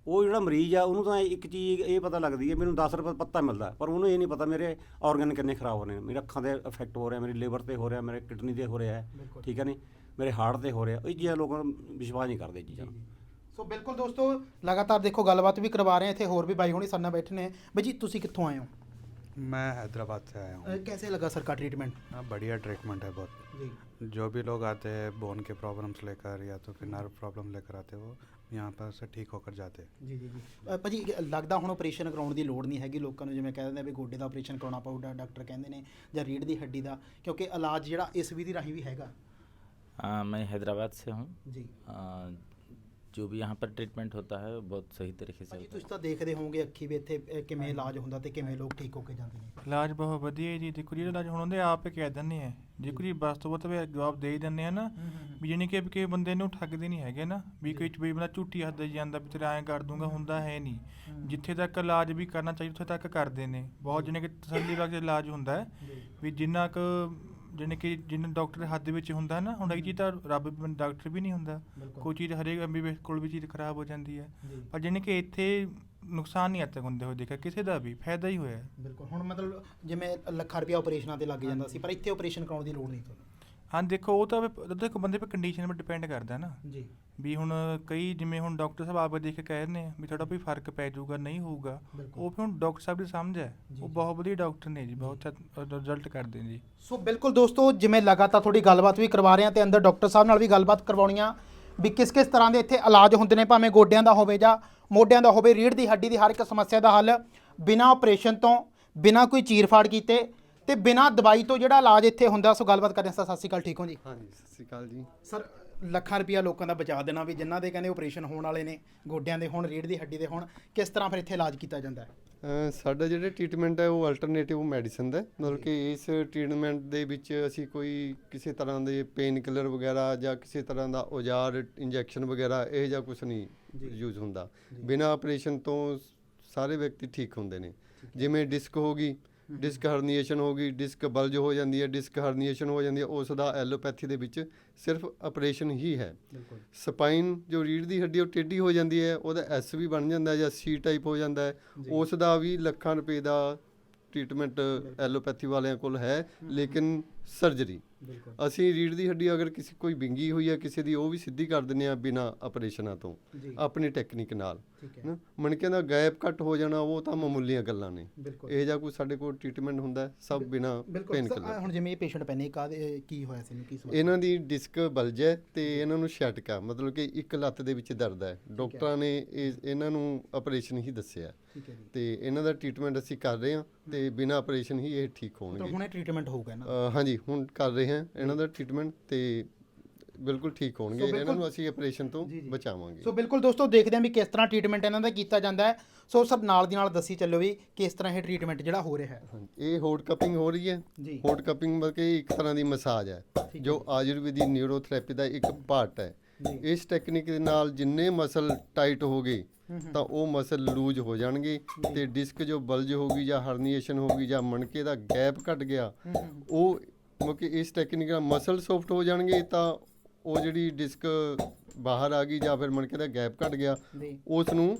ਉਹ ਜਿਹੜਾ ਮਰੀਜ਼ ਆ ਉਹਨੂੰ ਤਾਂ ਇੱਕ ਚੀਜ਼ ਇਹ ਪਤਾ ਲੱਗਦੀ ਹੈ ਮੈਨੂੰ 10 ਰੁਪਏ ਪੱਤਾ ਮਿਲਦਾ ਪਰ ਉਹਨੂੰ ਇਹ ਨਹੀਂ ਪਤਾ ਮੇਰੇ ਆਰਗਨ ਕਿੰਨੇ ਖਰਾਬ ਹੋ ਰਹੇ ਨੇ ਮੇਰੇ ਅੱਖਾਂ ਦੇ ਇਫੈਕਟ ਹੋ ਰਿਹਾ ਮੇਰੀ ਲਿਵਰ ਤੇ ਹੋ ਰਿਹਾ ਮੇਰੇ ਕਿਡਨੀ ਤੇ ਹੋ ਰਿਹਾ ਹੈ ਬਿਲਕੁਲ ਠੀਕ ਹੈ ਨਹੀਂ ਮੇਰੇ ਹਾਰਟ ਤੇ ਹੋ ਰਿਹਾ ਇਹ ਚੀਜ਼ਾਂ ਲੋਕਾਂ ਨੂੰ ਵਿਸ਼ਵਾਸ ਨਹੀਂ ਕਰਦੇ ਇਹ ਚੀਜ਼ਾਂ ਨੂੰ ਸੋ ਬਿਲਕੁਲ ਦੋਸਤੋ ਲਗਾਤਾਰ ਦੇਖੋ ਗੱਲਬਾਤ ਵੀ ਕਰਵਾ ਰਹੇ ਹਾਂ ਇੱਥੇ ਹੋਰ ਵੀ ਬਾਈ ਹੁਣੀ ਸਾਡੇ ਨਾਲ ਬੈਠੇ ਨੇ ਬਈ ਜੀ ਤੁਸੀਂ ਕਿੱਥੋਂ ਆਏ ਹੋ मैं हैदराबाद से आया हूँ ਅਹ कैसे लगा सर का ट्रीटमेंट हाँ बढ़िया ट्रीटमेंट है बहुत जी जो भी लोग आते हैं बोन के प्रॉब्लम्स लेकर या तो फिर नर्व प्रॉब्लम लेकर आते हैं वो यहाँ पर से ठीक होकर जाते हैं ਜੀ ਜੀ ਜੀ ਅ, ਭਾਜੀ ਲੱਗਦਾ ਹੁਣ ਆਪਰੇਸ਼ਨ ਕਰਾਉਣ ਦੀ ਲੋੜ ਨਹੀਂ ਹੈਗੀ ਲੋਕਾਂ ਨੂੰ ਜਿਵੇਂ ਕਹਿ ਦਿੰਦੇ ਆ ਵੀ ਗੋਡੇ ਦਾ ਆਪਰੇਸ਼ਨ ਕਰਾਉਣਾ ਪਊਗਾ ਡਾਕਟਰ ਕਹਿੰਦੇ ਨੇ ਜਾਂ ਰੀੜ ਦੀ ਹੱਡੀ ਦਾ ਕਿਉਂਕਿ ਇਲਾਜ ਜਿਹੜਾ ਇਸ ਵਿਧੀ ਰਾਹੀਂ ਵੀ ਹੈਗਾ हाँ मैं हैदराबाद से हूँ ਜੀ आ, जो भी यहाँ पर ट्रीटमेंट होता है वो बहुत सही तरीके से ਭਾਜੀ होता ਤੁਸੀਂ ਤਾਂ ਦੇਖਦੇ ਹੋਵੋਗੇ ਅੱਖੀ ਵੀ ਇੱਥੇ ਅ, ਕਿਵੇਂ ਇਲਾਜ ਹੁੰਦਾ ਤੇ ਕਿਵੇਂ ਲੋਕ ਠੀਕ ਹੋ ਕੇ ਜਾਂਦੇ ਨੇ ਇਲਾਜ ਬਹੁਤ ਵਧੀਆ ਹੈ ਜੀ ਦੇਖੋ ਜੀ ਇਲਾਜ ਹੁਣ ਉਹਦੇ ਆਪ ਹੀ ਕਹਿ ਦਿੰਦੇ ਆ ਜੇ ਕੋਈ ਬਸ ਤੋਂ ਬਾਅਦ ਜਵਾਬ ਦੇ ਹੀ ਦਿੰਦੇ ਆ ਨਾ ਵੀ ਜਾਣੀ ਕਿ ਕਿਸੇ ਬੰਦੇ ਨੂੰ ਠੱਗਦੇ ਨਹੀਂ ਹੈਗੇ ਨਾ ਵੀ ਕੋਈ ਵੀ ਬੰਦਾ ਝੂਠੀ ਹੱਦ ਦੇ ਜਾਂਦਾ ਵੀ ਤੇਰੇ ਐਂ ਕਰ ਦੂੰਗਾ ਹੁੰਦਾ ਹੈ ਨਹੀਂ ਜਿੱਥੇ ਤੱਕ ਇਲਾਜ ਵੀ ਕਰਨਾ ਚਾਹੀਦਾ ਉੱਥੇ ਤੱਕ ਕਰਦੇ ਨੇ ਬਹੁਤ ਜਾਣੀ ਕਿ ਤਸੱਲੀ ਬਖਸ਼ ਇਲਾਜ ਹੁੰਦਾ ਹੈ ਵੀ ਜਿੰਨਾ ਕੁ ਜਾਣੀ ਕਿ ਜਿੰਨਾ ਡਾਕਟਰ ਦੇ ਹੱਥ ਦੇ ਵਿੱਚ ਹੁੰਦਾ ਨਾ ਹੁਣ ਇਹ ਚੀਜ਼ ਤਾਂ ਰੱਬ ਵੀ ਡਾਕਟਰ ਵੀ ਨਹੀਂ ਹੁੰਦਾ। ਬਿਲਕੁਲ। ਕੋਈ ਚੀਜ਼ ਹਰੇਕ ਐਮਬੀਬੀਐਸ ਕੋਲ ਵੀ ਚੀਜ਼ ਖਰਾਬ ਹੋ ਜਾਂਦੀ ਹੈ। ਜੀ। ਪਰ ਜਾਣੀ ਕਿ ਇੱਥੇ ਨੁਕਸਾਨ ਨਹੀਂ ਅੱਜ ਤੱਕ ਹੁੰਦੇ ਹੋਏ ਦੇਖਿਆ ਕਿਸੇ ਦਾ ਵੀ ਫਾਇਦਾ ਹੀ ਹੋਇਆ। ਹੈ। ਬਿਲਕੁਲ। ਹੁਣ ਮਤਲਬ ਜਿਵੇਂ ਲੱਖਾਂ ਰੁਪਇਆ ਆਪਰੇਸ਼ਨਾਂ ਤੇ ਲੱਗ ਜਾਂਦਾ ਸੀ ਪਰ ਇੱਥੇ ਆਪਰੇਸ਼ਨ ਕਰਾਉਣ ਦੀ ਲੋੜ ਨਹੀਂ ਤੁਹਾਨੂੰ। ਹਾਂ ਦੇਖੋ ਉਹ ਤਾਂ ਵੀ- ਉਹ ਤਾਂ ਇੱਕ ਬੰਦੇ 'ਤੇ ਕੰਡੀਸ਼ਨ 'ਤੇ ਡਿਪੈਂਡ ਕਰਦਾ ਨਾ ਜੀ ਵੀ ਹੁਣ ਕਈ ਜਿਵੇਂ ਹੁਣ ਡਾਕਟਰ ਸਾਹਿਬ ਆਪ ਦੇਖ ਕੇ ਕਹਿ ਰਹੇ ਨੇ ਵੀ ਥੋੜਾ ਵੀ ਫ਼ਰਕ ਪੈ ਜਾਊਗਾ ਨਹੀਂ ਹੋਊਗਾ ਬਿਲਕੁਲ। ਉਹ ਫਿਰ ਹੁਣ ਡਾਕਟਰ ਸਾਹਿਬ ਦੀ ਸਮਝ ਹੈ ਜੀ, ਉਹ ਜੀ। ਬਹੁਤ ਵਧੀਆ ਡਾਕਟਰ ਨੇ ਜੀ ਬਹੁਤ ਰਿਜ਼ਲਟ ਕਰਦੇ ਨੇ ਜੀ ਸੋ ਬਿਲਕੁਲ ਦੋਸਤੋ ਜਿਵੇਂ ਲਗਾਤਾਰ ਥੋੜੀ ਗੱਲਬਾਤ ਵੀ ਕਰਵਾ ਰਹੇ ਹਾਂ ਤੇ ਅੰਦਰ ਡਾਕਟਰ ਸਾਹਿਬ ਨਾਲ ਵੀ ਗੱਲਬਾਤ ਕਰਵਾਉਣੀ ਆ ਵੀ ਕਿਸ ਕਿਸ ਤਰ੍ਹਾਂ ਦੇ ਇੱਥੇ ਇਲਾਜ ਹੁੰਦੇ ਨੇ ਭਾਵੇਂ ਗੋਡਿਆਂ ਦਾ ਹੋਵੇ ਜਾਂ ਮੋਢਿਆਂ ਦਾ ਹੋਵੇ ਰੀੜ੍ਹ ਦੀ ਹੱਡੀ ਦੀ ਹਰ ਇੱਕ ਸਮੱਸਿਆ ਦਾ ਹੱਲ ਬਿਨਾਂ ਆਪਰੇਸ਼ਨ ਤੋਂ ਬਿਨਾਂ ਕੋਈ ਚੀਰਫਾੜ ਕੀਤੇ ਤੇ ਬਿਨਾਂ ਦਵਾਈ ਤੋਂ ਜਿਹੜਾ ਇਲਾਜ ਇੱਥੇ ਹੁੰਦਾ ਸੋ ਗੱਲਬਾਤ ਕਰਦੇ ਹਾਂ। ਸਰ ਸਤਿ ਸ਼੍ਰੀ ਅਕਾਲ ਠੀਕ ਹੋ ਜੀ? ਹਾਂਜੀ ਸਤਿ ਸ਼੍ਰੀ ਅਕਾਲ ਜੀ। ਸਰ ਲੱਖਾਂ ਰੁਪਇਆ ਲੋਕਾਂ ਦਾ ਬਚਾ ਦੇਣਾ ਵੀ ਜਿਨ੍ਹਾਂ ਦੇ ਕਹਿੰਦੇ ਆਪਰੇਸ਼ਨ ਹੋਣ ਵਾਲੇ ਨੇ ਗੋਡਿਆਂ ਦੇ ਹੋਣ ਰੀੜ੍ਹ ਦੀ ਹੱਡੀ ਦੇ ਹੋਣ ਕਿਸ ਤਰ੍ਹਾਂ ਫਿਰ ਇੱਥੇ ਇਲਾਜ ਕੀਤਾ ਜਾਂਦਾ ਹੈ? ਅ, ਸਾਡਾ ਜਿਹੜਾ ਟ੍ਰੀਟਮੈਂਟ ਹੈ ਉਹ ਅਲਟਰਨੇਟਿਵ ਮੈਡੀਸਨ ਦਾ ਹੈ। ਮਤਲਬ ਕਿ ਇਸ ਟ੍ਰੀਟਮੈਂਟ ਦੇ ਵਿੱਚ ਅਸੀਂ ਕੋਈ ਕਿਸੇ ਤਰ੍ਹਾਂ ਦੇ ਪੇਨ ਕਿਲਰ ਵਗੈਰਾ ਜਾਂ ਕਿਸੇ ਤਰ੍ਹਾਂ ਦਾ ਔਜ਼ਾਰ ਇੰਜੈਕਸ਼ਨ ਵਗੈਰਾ ਇਹ ਜਾਂ ਕੁਝ ਨਹੀਂ ਯੂਜ਼ ਹੁੰਦਾ। ਬਿਨਾਂ ਆਪਰੇਸ਼ਨ ਤੋਂ ਸਾਰੇ ਵਿਅਕਤੀ ਠੀਕ ਹੁੰਦੇ ਨੇ। ਜਿਵੇਂ ਡਿਸਕ ਹੋ ਗਈ ਡਿਸਕ ਹਰਨੀਏਸ਼ਨ ਹੋ ਗਈ ਡਿਸਕ ਬਲਜ ਹੋ ਜਾਂਦੀ ਹੈ ਡਿਸਕ ਹਰਨੀਏਸ਼ਨ ਹੋ ਜਾਂਦੀ ਹੈ ਉਸ ਦਾ ਐਲੋਪੈਥੀ ਦੇ ਵਿੱਚ ਸਿਰਫ ਆਪਰੇਸ਼ਨ ਹੀ ਹੈ। ਸਪਾਈਨ ਜੋ ਰੀੜ ਦੀ ਹੱਡੀ ਉਹ ਟੇਢੀ ਹੋ ਜਾਂਦੀ ਹੈ ਉਹਦਾ ਐਸ ਵੀ ਬਣ ਜਾਂਦਾ ਜਾਂ ਸੀ ਟਾਈਪ ਹੋ ਜਾਂਦਾ ਹੈ। ਉਸ ਦਾ ਵੀ ਲੱਖਾਂ ਰੁਪਏ ਦਾ ਟ੍ਰੀਟਮੈਂਟ ਐਲੋਪੈਥੀ ਵਾਲਿਆਂ ਕੋਲ ਹੈ। ਲੇਕਿਨ ਸਰਜਰੀ। ਅਸੀਂ ਰੀੜ ਦੀ ਹੱਡੀ ਅਗਰ ਕਿਸੇ ਕੋਈ ਵਿੰਗੀ ਹੋਈ ਹੈ ਕਿਸੇ ਦੀ ਉਹ ਵੀ ਸਿੱਧੀ ਕਰ ਦਿੰਦੇ ਆ ਬਿਨਾ ਆਪਰੇਸ਼ਨਾਂ ਤੋਂ ਆਪਣੀ ਟੈਕਨੀਕ ਨਾਲ। ਮਣਕਿਆਂ ਦਾ ਗੈਪ ਘੱਟ ਹੋ ਜਾਣਾ ਉਹ ਤਾਂ ਮਾਮੂਲੀਆਂ ਗੱਲਾਂ ਨੇ। ਇਹ ਜਾਂ ਕੋਈ ਸਾਡੇ ਕੋਲ ਟ੍ਰੀਟਮੈਂਟ ਹੁੰਦਾ ਸਭ ਬਿਨਾ ਪੇਨ ਕਿਲਰ ਹੁਣ ਜਿਵੇਂ ਇਹ ਪੇਸ਼ੈਂਟ ਪੈਨੇ ਕਾਦੇ ਕੀ ਹੋਇਆ ਸੀ ਕੀ ਸਮੱਸਿਆ ਇਹਨਾਂ ਦੀ ਡਿਸਕ ਬਲਜ ਹੈ ਤੇ ਇਹਨਾਂ ਨੂੰ ਸ਼ੈਟਕਾ ਮਤਲਬ ਕਿ ਇੱਕ ਲੱਤ ਦੇ ਵਿੱਚ ਦਰਦ ਹੈ। ਡਾਕਟਰਾਂ ਨੇ ਇਹ ਇਹਨਾਂ ਨੂੰ ਆਪਰੇਸ਼ਨ ਹੀ ਦੱਸਿਆ। ਤੇ ਇਹਨਾਂ ਦਾ ਟ੍ਰੀਟਮੈਂਟ ਅਸੀਂ ਕਰ ਰਹੇ ਹਾਂ ਤੇ ਬਿਨਾ ਆਪਰੇਸ਼ਨ ਹੀ ਇਹ ਠੀਕ ਹੋਣਗੇ। ਹੁਣੇ ਟ੍ਰੀਟਮੈਂਟ ਹੋਊਗਾ ਇਹਨਾਂ ਦਾ? ਹਾਂਜੀ ਹੁਣ ਕਰ ਰਹੇ ਹਾਂ ਇਹਨਾਂ ਦਾ ਟ੍ਰੀਟਮੈਂਟ ਤੇ ਬਿਲਕੁਲ ਠੀਕ ਹੋਣਗੇ। ਇਹਨਾਂ ਨੂੰ ਅਸੀਂ ਆਪਰੇਸ਼ਨ ਤੋਂ। ਬਚਾਵਾਂਗੇ। ਸੋ ਬਿਲਕੁਲ ਦੋਸਤੋ ਦੇਖਦੇ ਹਾਂ ਵੀ ਕਿਸ ਤਰ੍ਹਾਂ ਟ੍ਰੀਟਮੈਂਟ ਇਹਨਾਂ ਦਾ ਕੀਤਾ ਜਾਂਦਾ ਹੈ। ਸੋ ਸਭ ਨਾਲ ਦੀ ਨਾਲ ਦੱਸੀ ਚੱਲੋ ਵੀ ਕਿਸ ਤਰ੍ਹਾਂ ਇਹ ਟ੍ਰੀਟਮੈਂਟ ਜਿਹੜਾ ਹੋ ਰਿਹਾ ਹੈ। ਇਹ ਹੋਟ ਕਪਿੰਗ ਹੋ ਰਹੀ ਹੈ। ਹੋਟ ਕਪਿੰਗ ਮਤਲਬ ਕਿ ਇੱਕ ਤਰ੍ਹਾਂ ਦੀ ਮਸਾਜ ਹੈ। ਜੋ ਆਯੁਰਵੇਦੀ ਨਿਊਰੋਥੈਰੇਪੀ ਦਾ ਇੱਕ ਪਾਰਟ ਹੈ। ਇਸ ਟੈਕਨੀਕ ਦੇ ਨਾਲ ਜਿੰਨੇ ਮਸਲ ਟਾਈਟ ਹੋ ਗਏ ਹੂੰ ਹੂੰ। ਤਾਂ ਉਹ ਮਸਲ ਲੂਜ ਹੋ ਜਾਣਗੇ ਤੇ ਡਿਸਕ ਜੋ ਬਲਜ ਹੋਗੀ ਜਾਂ ਹਰਨੀਏਸ਼ਨ ਹੋਗੀ ਜਾਂ ਮਣਕੇ ਦਾ ਗੈਪ ਘਟ ਗਿਆ ਹੂੰ, ਹੂੰ ਉਹ ਮਤਲਬ ਕਿ ਇਸ ਟੈਕਨੀਕ ਨਾਲ ਮਸਲ ਸੌਫਟ ਹੋ ਜਾਣਗੇ ਤਾਂ ਉਹ ਜਿਹੜੀ ਡਿਸਕ ਬਾਹਰ ਆ ਗਈ ਜਾਂ ਫਿਰ ਮਣਕੇ ਦਾ ਗੈਪ ਘਟ ਗਿਆ ਉਸ ਨੂੰ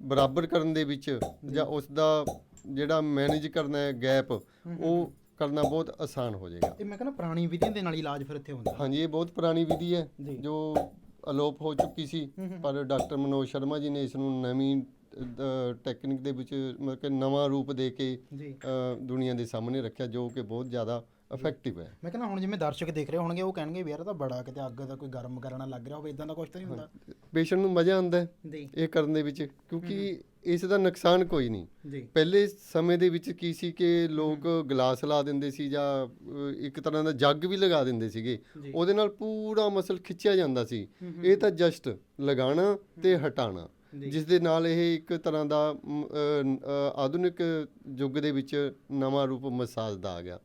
ਬਰਾਬਰ ਕਰਨ ਦੇ ਵਿੱਚ ਜਾਂ ਉਸ ਦਾ ਜਿਹੜਾ ਮੈਨੇਜ ਕਰਨਾ ਹੈ ਗੈਪ ਉਹ ਕਰਨਾ ਬਹੁਤ ਆਸਾਨ ਹੋ ਜਾਏਗਾ। ਇਹ ਮੈਂ ਕਹਿੰਦਾ ਪੁਰਾਣੀ ਵਿਧੀਆਂ ਦੇ ਨਾਲ ਇਲਾਜ ਫਿਰ ਇੱਥੇ ਹੁੰਦਾ। ਹਾਂਜੀ ਇਹ ਬਹੁਤ ਪੁਰਾਣੀ ਵਿਧੀ ਹੈ। ਜੀ। ਜੋ ਅਲੋਪ ਹੋ ਚੁੱਕੀ ਸੀ। ਪਰ ਡਾਕਟਰ ਮਨੋਜ ਸ਼ਰਮਾ ਜੀ ਨੇ ਇਸ ਨੂੰ ਨਵੀਂ ਟੈਕਨੀਕ ਦੇ ਵਿੱਚ ਮਤਲਬ ਕਿ ਨਵਾਂ ਰੂਪ ਦੇ ਕੇ ਜੀ। ਅ, ਦੁਨੀਆ ਦੇ ਸਾਹਮਣੇ ਰੱਖਿਆ ਜੋ ਕਿ ਬਹੁਤ ਜ਼ਿਆਦਾ ਇਫੈਕਟਿਵ ਹੈ। ਮੈਂ ਕਹਿੰਦਾ ਹੁਣ ਜਿਵੇਂ ਦਰਸ਼ਕ ਦੇਖ ਰਹੇ ਹੋਣਗੇ ਉਹ ਕਹਿਣਗੇ ਵੀ ਯਾਰ ਇਹ ਤਾਂ ਬੜਾ ਕਿਤੇ ਅੱਗ ਦਾ ਕੋਈ ਗਰਮ ਕਰਨਾ ਲੱਗ ਰਿਹਾ ਹੋਵੇ ਇਦਾਂ ਦਾ ਕੁਝ ਤਾਂ ਨਹੀਂ ਹੁੰਦਾ। ਪੇਸ਼ੈਂਟ ਨੂੰ ਮਜ਼ਾ ਆਉਂਦਾ ਹੈ ਜੀ। ਇਹ ਕਰਨ ਦੇ ਵਿੱਚ ਕਿਉਂਕਿ ਇਸ ਦਾ ਨੁਕਸਾਨ ਕੋਈ ਨਹੀਂ। ਪਹਿਲੇ ਸਮੇਂ ਦੇ ਵਿੱਚ ਕੀ ਸੀ ਕਿ ਲੋਕ ਗਲਾਸ ਲਾ ਦਿੰਦੇ ਸੀ ਜਾਂ ਇੱਕ ਤਰ੍ਹਾਂ ਦਾ ਜੱਗ ਵੀ ਲਗਾ ਦਿੰਦੇ ਸੀਗੇ। ਉਹਦੇ ਨਾਲ ਪੂਰਾ ਮਸਲ ਖਿੱਚਿਆ ਜਾਂਦਾ ਸੀ। ਇਹ ਤਾਂ ਜਸਟ ਲਗਾਉਣਾ ਤੇ ਹਟਾਉਣਾ। ਜਿਸ ਦੇ ਨਾਲ ਇਹ ਇੱਕ ਤਰ੍ਹਾਂ ਦਾ ਆਧੁਨਿਕ ਯੁੱਗ ਦੇ ਵਿੱਚ ਨਵਾਂ ਰੂਪ ਮਸਾਜ ਦਾ ਆ ਗਿਆ।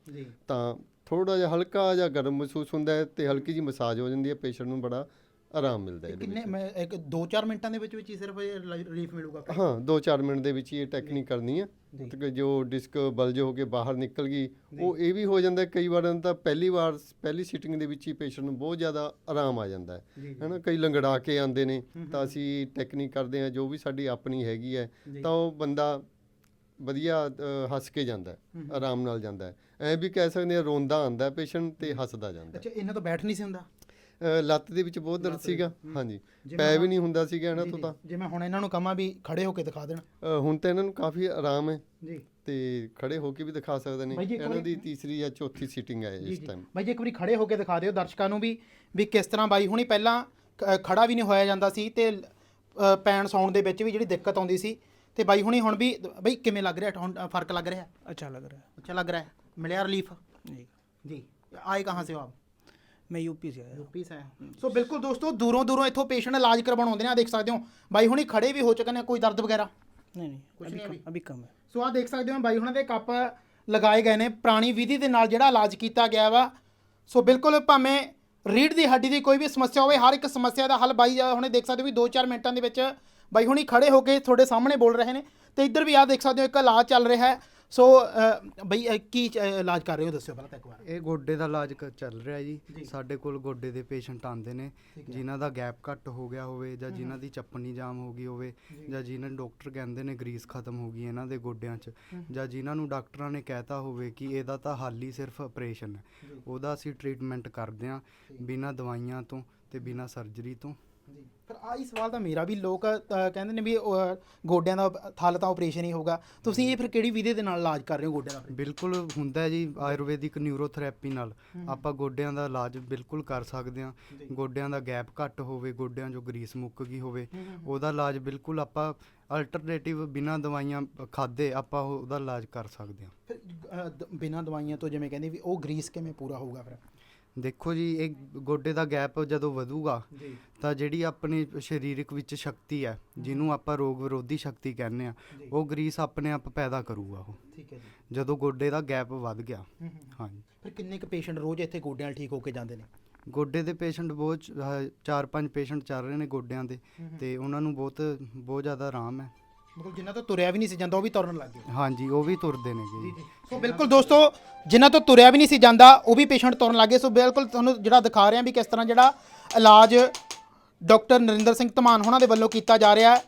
ਤਾਂ ਥੋੜਾ ਜਿਹਾ ਹਲਕਾ ਜਿਹਾ ਗਰਮ ਮਹਿਸੂਸ ਹੁੰਦਾ ਹੈ ਤੇ ਹਲਕੀ ਜੀ ਮਸਾਜ ਹੋ ਜਾਂਦੀ ਹੈ। ਪੇਸ਼ੈਂਟ ਨੂੰ ਬੜਾ ਆਰਾਮ ਮਿਲਦਾ ਹੈ ਕਿੰਨੇ ਮੈਂ ਇੱਕ 2-4 ਮਿੰਟਾਂ ਦੇ ਵਿੱਚ ਵਿੱਚ ਹੀ ਸਿਰਫ ਇਹ ਰਿਲੀਫ ਮਿਲੂਗਾ? ਹਾਂ 2-4 ਮਿੰਟ ਦੇ ਵਿੱਚ ਹੀ ਇਹ ਟੈਕਨੀਕ ਕਰਨੀ ਹੈ ਜੀ। ਤੇ ਜੋ ਡਿਸਕ ਬਲਜ ਹੋ ਕੇ ਬਾਹਰ ਨਿਕਲ ਗਈ ਉਹ ਇਹ ਵੀ ਹੋ ਜਾਂਦਾ ਕਈ ਵਾਰ ਤਾਂ ਪਹਿਲੀ ਵਾਰ ਪਹਿਲੀ ਸੀਟਿੰਗ ਦੇ ਵਿੱਚ ਹੀ ਪੇਸ਼ੈਂਟ ਨੂੰ ਬਹੁਤ ਜ਼ਿਆਦਾ ਆਰਾਮ ਆ ਜਾਂਦਾ ਹੈ। ਹੈਨਾ ਕਈ ਲੰਗੜਾ ਕੇ ਆਉਂਦੇ ਨੇ ਤਾਂ ਅਸੀਂ ਟੈਕਨੀਕ ਕਰਦੇ ਹਾਂ ਜੋ ਵੀ ਸਾਡੀ ਆਪਣੀ ਹੈਗੀ ਹੈ। ਤਾਂ ਉਹ ਬੰਦਾ ਵਧੀਆ ਹੱਸ ਕੇ ਜਾਂਦਾ ਆਰਾਮ ਨਾਲ ਜਾਂਦਾ ਐ ਵੀ ਕਹਿ ਸਕਦੇ ਹਾਂ ਰੋਂਦਾ ਆਉਂਦਾ ਪੇਸ਼ੈਂਟ ਤੇ ਹੱਸਦਾ ਜਾਂਦਾ। ਅੱਛਾ ਇਹਨਾਂ ਤੋਂ ਬੈਠ ਨਹੀਂ ਸੀ ਹੁੰਦਾ? ਲੱਤ ਦੇ ਵਿੱਚ ਬਹੁਤ ਦਰਦ ਸੀਗਾ। ਹਾਂਜੀ। ਪੈ ਵੀ ਨਹੀਂ ਹੁੰਦਾ ਸੀਗਾ ਇਹਨਾਂ ਤੋਂ ਤਾਂ। ਜੇ ਮੈਂ ਹੁਣ ਇਹਨਾਂ ਨੂੰ ਕਹਾਂ ਵੀ ਖੜੇ ਹੋ ਕੇ ਦਿਖਾ ਦੇਣ। ਹੁਣ ਤਾਂ ਇਹਨਾਂ ਨੂੰ ਕਾਫੀ ਆਰਾਮ ਹੈ। ਜੀ। ਤੇ ਖੜੇ ਹੋ ਕੇ ਵੀ ਦਿਖਾ ਸਕਦੇ ਨੇ। ਇਹਨਾਂ ਦੀ ਤੀਸਰੀ ਜਾਂ ਚੌਥੀ ਸੀਟਿੰਗ ਹੈ ਇਸ ਟਾਈਮ ਬਾਈ ਜੀ ਇੱਕ ਵਾਰੀ ਖੜੇ ਹੋ ਕੇ ਦਿਖਾ ਦਿਓ ਦਰਸ਼ਕਾਂ ਨੂੰ ਵੀ ਵੀ ਕਿਸ ਤਰ੍ਹਾਂ ਬਾਈ ਹੁਣੀ ਪਹਿਲਾਂ ਖੜਾ ਵੀ ਨਹੀਂ ਹੋਇਆ ਜਾਂਦਾ ਸੀ ਤੇ ਪੈਣ ਸੌਣ ਦੇ ਵਿੱਚ ਵੀ ਜਿਹੜੀ ਦਿੱਕਤ ਆਉਂਦੀ ਸੀ। ਤੇ ਬਾਈ ਹੁਣੀ ਹੁਣ ਵੀ ਬਾਈ ਕਿਵੇਂ ਲੱਗ ਰਿਹਾ? ਹੁਣ ਫ਼ਰਕ ਲੱਗ ਰਿਹਾ? ਅੱਛਾ ਲੱਗ ਰਿਹਾ। ਅੱਛਾ ਲੱਗ ਰਿਹਾ। ਮਿਲਿਆ ਰਿਲੀਫ ਜੀ। ਜੀ। ਆਏ ਕਹਾਂ ਸੇ ਆਪ? ਮੈਂ ਯੂਪੀ ਸੇ ਆਇਆ। ਯੂਪੀ ਸੇ ਸੋ ਬਿਲਕੁਲ ਦੋਸਤੋ ਦੂਰੋਂ ਦੂਰੋਂ ਇੱਥੋਂ ਪੇਸ਼ੈਂਟ ਇਲਾਜ ਕਰਵਾਉਣ ਆਉਂਦੇ ਆ ਦੇਖ ਸਕਦੇ ਹੋ ਬਾਈ ਹੁਣੀ ਖੜੇ ਵੀ ਹੋ ਚੁੱਕੇ ਨੇ ਕੋਈ ਦਰਦ ਵਗੈਰਾ? ਨਹੀਂ ਨਹੀਂ ਕੁਝ ਨਹੀਂ ਅਭੀ ਅਭੀ ਕਮ ਹੈ। ਸੋ ਆ ਦੇਖ ਸਕਦੇ ਹੋ ਬਾਈ ਹੁਣਾਂ ਦੇ ਕੱਪ ਲਗਾਏ ਗਏ ਨੇ। ਪੁਰਾਣੀ ਵਿਧੀ ਦੇ ਨਾਲ ਜਿਹੜਾ ਇਲਾਜ ਕੀਤਾ ਗਿਆ ਵਾ। ਸੋ ਬਿਲਕੁਲ ਭਾਵੇਂ ਰੀੜ ਦੀ ਹੱਡੀ ਦੀ ਕੋਈ ਵੀ ਸਮੱਸਿਆ ਹੋਵੇ ਹਰ ਇੱਕ ਸਮੱਸਿਆ ਦਾ ਹੱਲ ਬਾਈ ਹੁਣੇ ਦੇਖ ਸਕਦੇ ਹੋ ਵੀ 2-4 ਮਿੰਟਾਂ ਦੇ ਵਿੱਚ ਬਾਈ ਹੁਣੀ ਖੜੇ ਹੋ ਕੇ ਤੁਹਾਡੇ ਸਾਹਮਣੇ ਬੋਲ ਰਹੇ ਨੇ। ਤੇ ਇੱਧਰ ਵੀ ਆ ਦੇਖ ਸਕਦੇ ਹੋ ਇੱਕ ਇਲਾਜ ਚੱਲ ਰਿਹਾ ਹੈ। ਸੋ ਅ, ਬਈ ਅ, ਕੀ ਅ, ਇਲਾਜ ਕਰ ਰਹੇ ਹੋ? ਦੱਸਿਓ ਪਹਿਲਾਂ ਤਾਂ ਇੱਕ ਵਾਰ। ਇਹ ਗੋਡੇ ਦਾ ਇਲਾਜ ਕ- ਚੱਲ ਰਿਹਾ ਜੀ। ਜੀ। ਸਾਡੇ ਕੋਲ ਗੋਡੇ ਦੇ ਪੇਸ਼ੈਂਟ ਆਉਂਦੇ ਨੇ ਠੀਕ ਹੈ। ਜਿਨ੍ਹਾਂ ਦਾ ਗੈਪ ਘੱਟ ਹੋ ਗਿਆ ਹੋਵੇ ਜਾਂ ਜਿਨ੍ਹਾਂ ਦੀ ਚੱਪਣੀ ਜਾਮ ਹੋ ਗਈ ਹੋਵੇ ਜਾਂ। ਜਿਨ੍ਹਾਂ ਨੂੰ ਡਾਕਟਰ ਕਹਿੰਦੇ ਨੇ ਗਰੀਸ ਖਤਮ ਹੋ ਗਈ ਇਹਨਾਂ ਦੇ ਗੋਡਿਆਂ 'ਚ ਜਾਂ ਜਿਨ੍ਹਾਂ ਨੂੰ ਡਾਕਟਰਾਂ ਨੇ ਕਹਿਤਾ ਹੋਵੇ ਕਿ ਇਹਦਾ ਤਾਂ ਹੱਲ ਹੀ ਸਿਰਫ ਆਪਰੇਸ਼ਨ ਹੈ। ਜੀ। ਉਹਦਾ ਅਸੀਂ ਟ੍ਰੀਟਮੈਂਟ ਕਰਦੇ ਹਾਂ ਬਿਨਾਂ ਦਵਾਈਆਂ ਤੋਂ ਤੇ ਬਿਨਾਂ ਸਰਜਰੀ ਤੋਂ। ਜੀ ਪਰ ਆਹੀ ਸਵਾਲ ਤਾਂ ਮੇਰਾ ਵੀ ਲੋਕ ਅ, ਕਹਿੰਦੇ ਨੇ ਵੀ ਅ, ਗੋਡਿਆਂ ਦਾ ਥੱਲ ਤਾਂ ਆਪਰੇਸ਼ਨ ਹੀ ਹੋਊਗਾ। ਤੁਸੀਂ ਇਹ ਫਿਰ ਕਿਹੜੀ ਵਿਧੀ ਦੇ ਨਾਲ ਇਲਾਜ ਕਰ ਰਹੇ ਹੋ ਗੋਡਿਆਂ ਦਾ ਬਿਲਕੁਲ ਹੁੰਦਾ ਹੈ ਜੀ ਆਯੁਰਵੈਦਿਕ ਨਿਊਰੋਥੈਰੇਪੀ ਨਾਲ। ਆਪਾਂ ਗੋਡਿਆਂ ਦਾ ਇਲਾਜ ਬਿਲਕੁਲ ਕਰ ਸਕਦੇ ਹਾਂ। ਗੋਡਿਆਂ ਦਾ ਗੈਪ ਘੱਟ ਹੋਵੇ ਗੋਡਿਆਂ 'ਚੋਂ ਗਰੀਸ ਮੁੱਕ ਗਈ ਹੋਵੇ ਉਹਦਾ ਇਲਾਜ ਬਿਲਕੁਲ ਆਪਾਂ ਅਲਟਰਨੇਟਿਵ ਬਿਨਾਂ ਦਵਾਈਆਂ ਖਾਦੇ ਆਪਾਂ ਉਹਦਾ ਇਲਾਜ ਕਰ ਸਕਦੇ ਹਾਂ। ਫਿਰ ਅ, ਦ- ਬਿਨਾਂ ਦਵਾਈਆਂ ਤੋਂ ਜਿਵੇਂ ਕਹਿੰਦੇ ਵੀ ਉਹ ਗਰੀਸ ਕਿਵੇਂ ਪੂਰਾ ਹੋਊਗਾ ਫਿਰ? ਦੇਖੋ ਜੀ ਇਹ ਗੋਡੇ ਦਾ ਗੈਪ ਜਦੋਂ ਵਧੂਗਾ ਜੀ। ਤਾਂ ਜਿਹੜੀ ਆਪਣੀ ਸਰੀਰਕ ਵਿੱਚ ਸ਼ਕਤੀ ਹੈ ਜਿਹਨੂੰ ਆਪਾਂ ਰੋਗ ਵਿਰੋਧੀ ਸ਼ਕਤੀ ਕਹਿੰਦੇ ਆ। ਉਹ ਗਰੀਸ ਆਪਣੇ ਆਪ ਪੈਦਾ ਕਰੂਗਾ ਉਹ। ਠੀਕ ਹੈ ਜੀ। ਜਦੋਂ ਗੋਡੇ ਦਾ ਗੈਪ ਵੱਧ ਗਿਆ। ਹਾਂਜੀ। ਫਿਰ ਕਿੰਨੇ ਕੁ ਪੇਸ਼ੈਂਟ ਰੋਜ਼ ਇੱਥੇ ਗੋਡਿਆਂ ਨਾਲ ਠੀਕ ਹੋ ਕੇ ਜਾਂਦੇ ਨੇ? ਗੋਡੇ ਦੇ ਪੇਸ਼ੈਂਟ ਬਹੁਤ ਚ- ਆਹ ਚਾਰ ਪੰਜ ਪੇਸ਼ੈਂਟ ਚੱਲ ਰਹੇ ਨੇ ਗੋਡਿਆਂ ਦੇ ਤੇ ਉਹਨਾਂ ਨੂੰ ਬਹੁਤ ਬਹੁਤ ਜ਼ਿਆਦਾ ਆਰਾਮ ਹੈ। ਮਤਲਬ ਜਿਨ੍ਹਾਂ ਤੋਂ ਤੁਰਿਆ ਵੀ ਨਹੀਂ ਸੀ ਜਾਂਦਾ ਉਹ ਵੀ ਤੁਰਨ ਲੱਗ ਗਏ। ਹਾਂਜੀ ਉਹ ਵੀ ਤੁਰਦੇ ਨੇ ਜੀ। ਸੋ ਬਿਲਕੁਲ ਦੋਸਤੋ ਜਿਨ੍ਹਾਂ ਤੋਂ ਤੁਰਿਆ ਵੀ ਨਹੀਂ ਸੀ ਜਾਂਦਾ ਉਹ ਵੀ ਪੇਸ਼ੈਂਟ ਤੁਰਨ ਲੱਗੇ ਸੋ ਬਿਲਕੁਲ ਤੁਹਾਨੂੰ ਜਿਹੜਾ ਦਿਖਾ ਰਿਹਾ ਵੀ ਕਿਸ ਤਰ੍ਹਾਂ ਜਿਹੜਾ ਇਲਾਜ ਡਾਕਟਰ ਨਰਿੰਦਰ ਸਿੰਘ ਧਮਾਨ ਹੋਣਾ ਦੇ ਵੱਲੋਂ ਕੀਤਾ ਜਾ ਰਿਹਾ ਹੈ।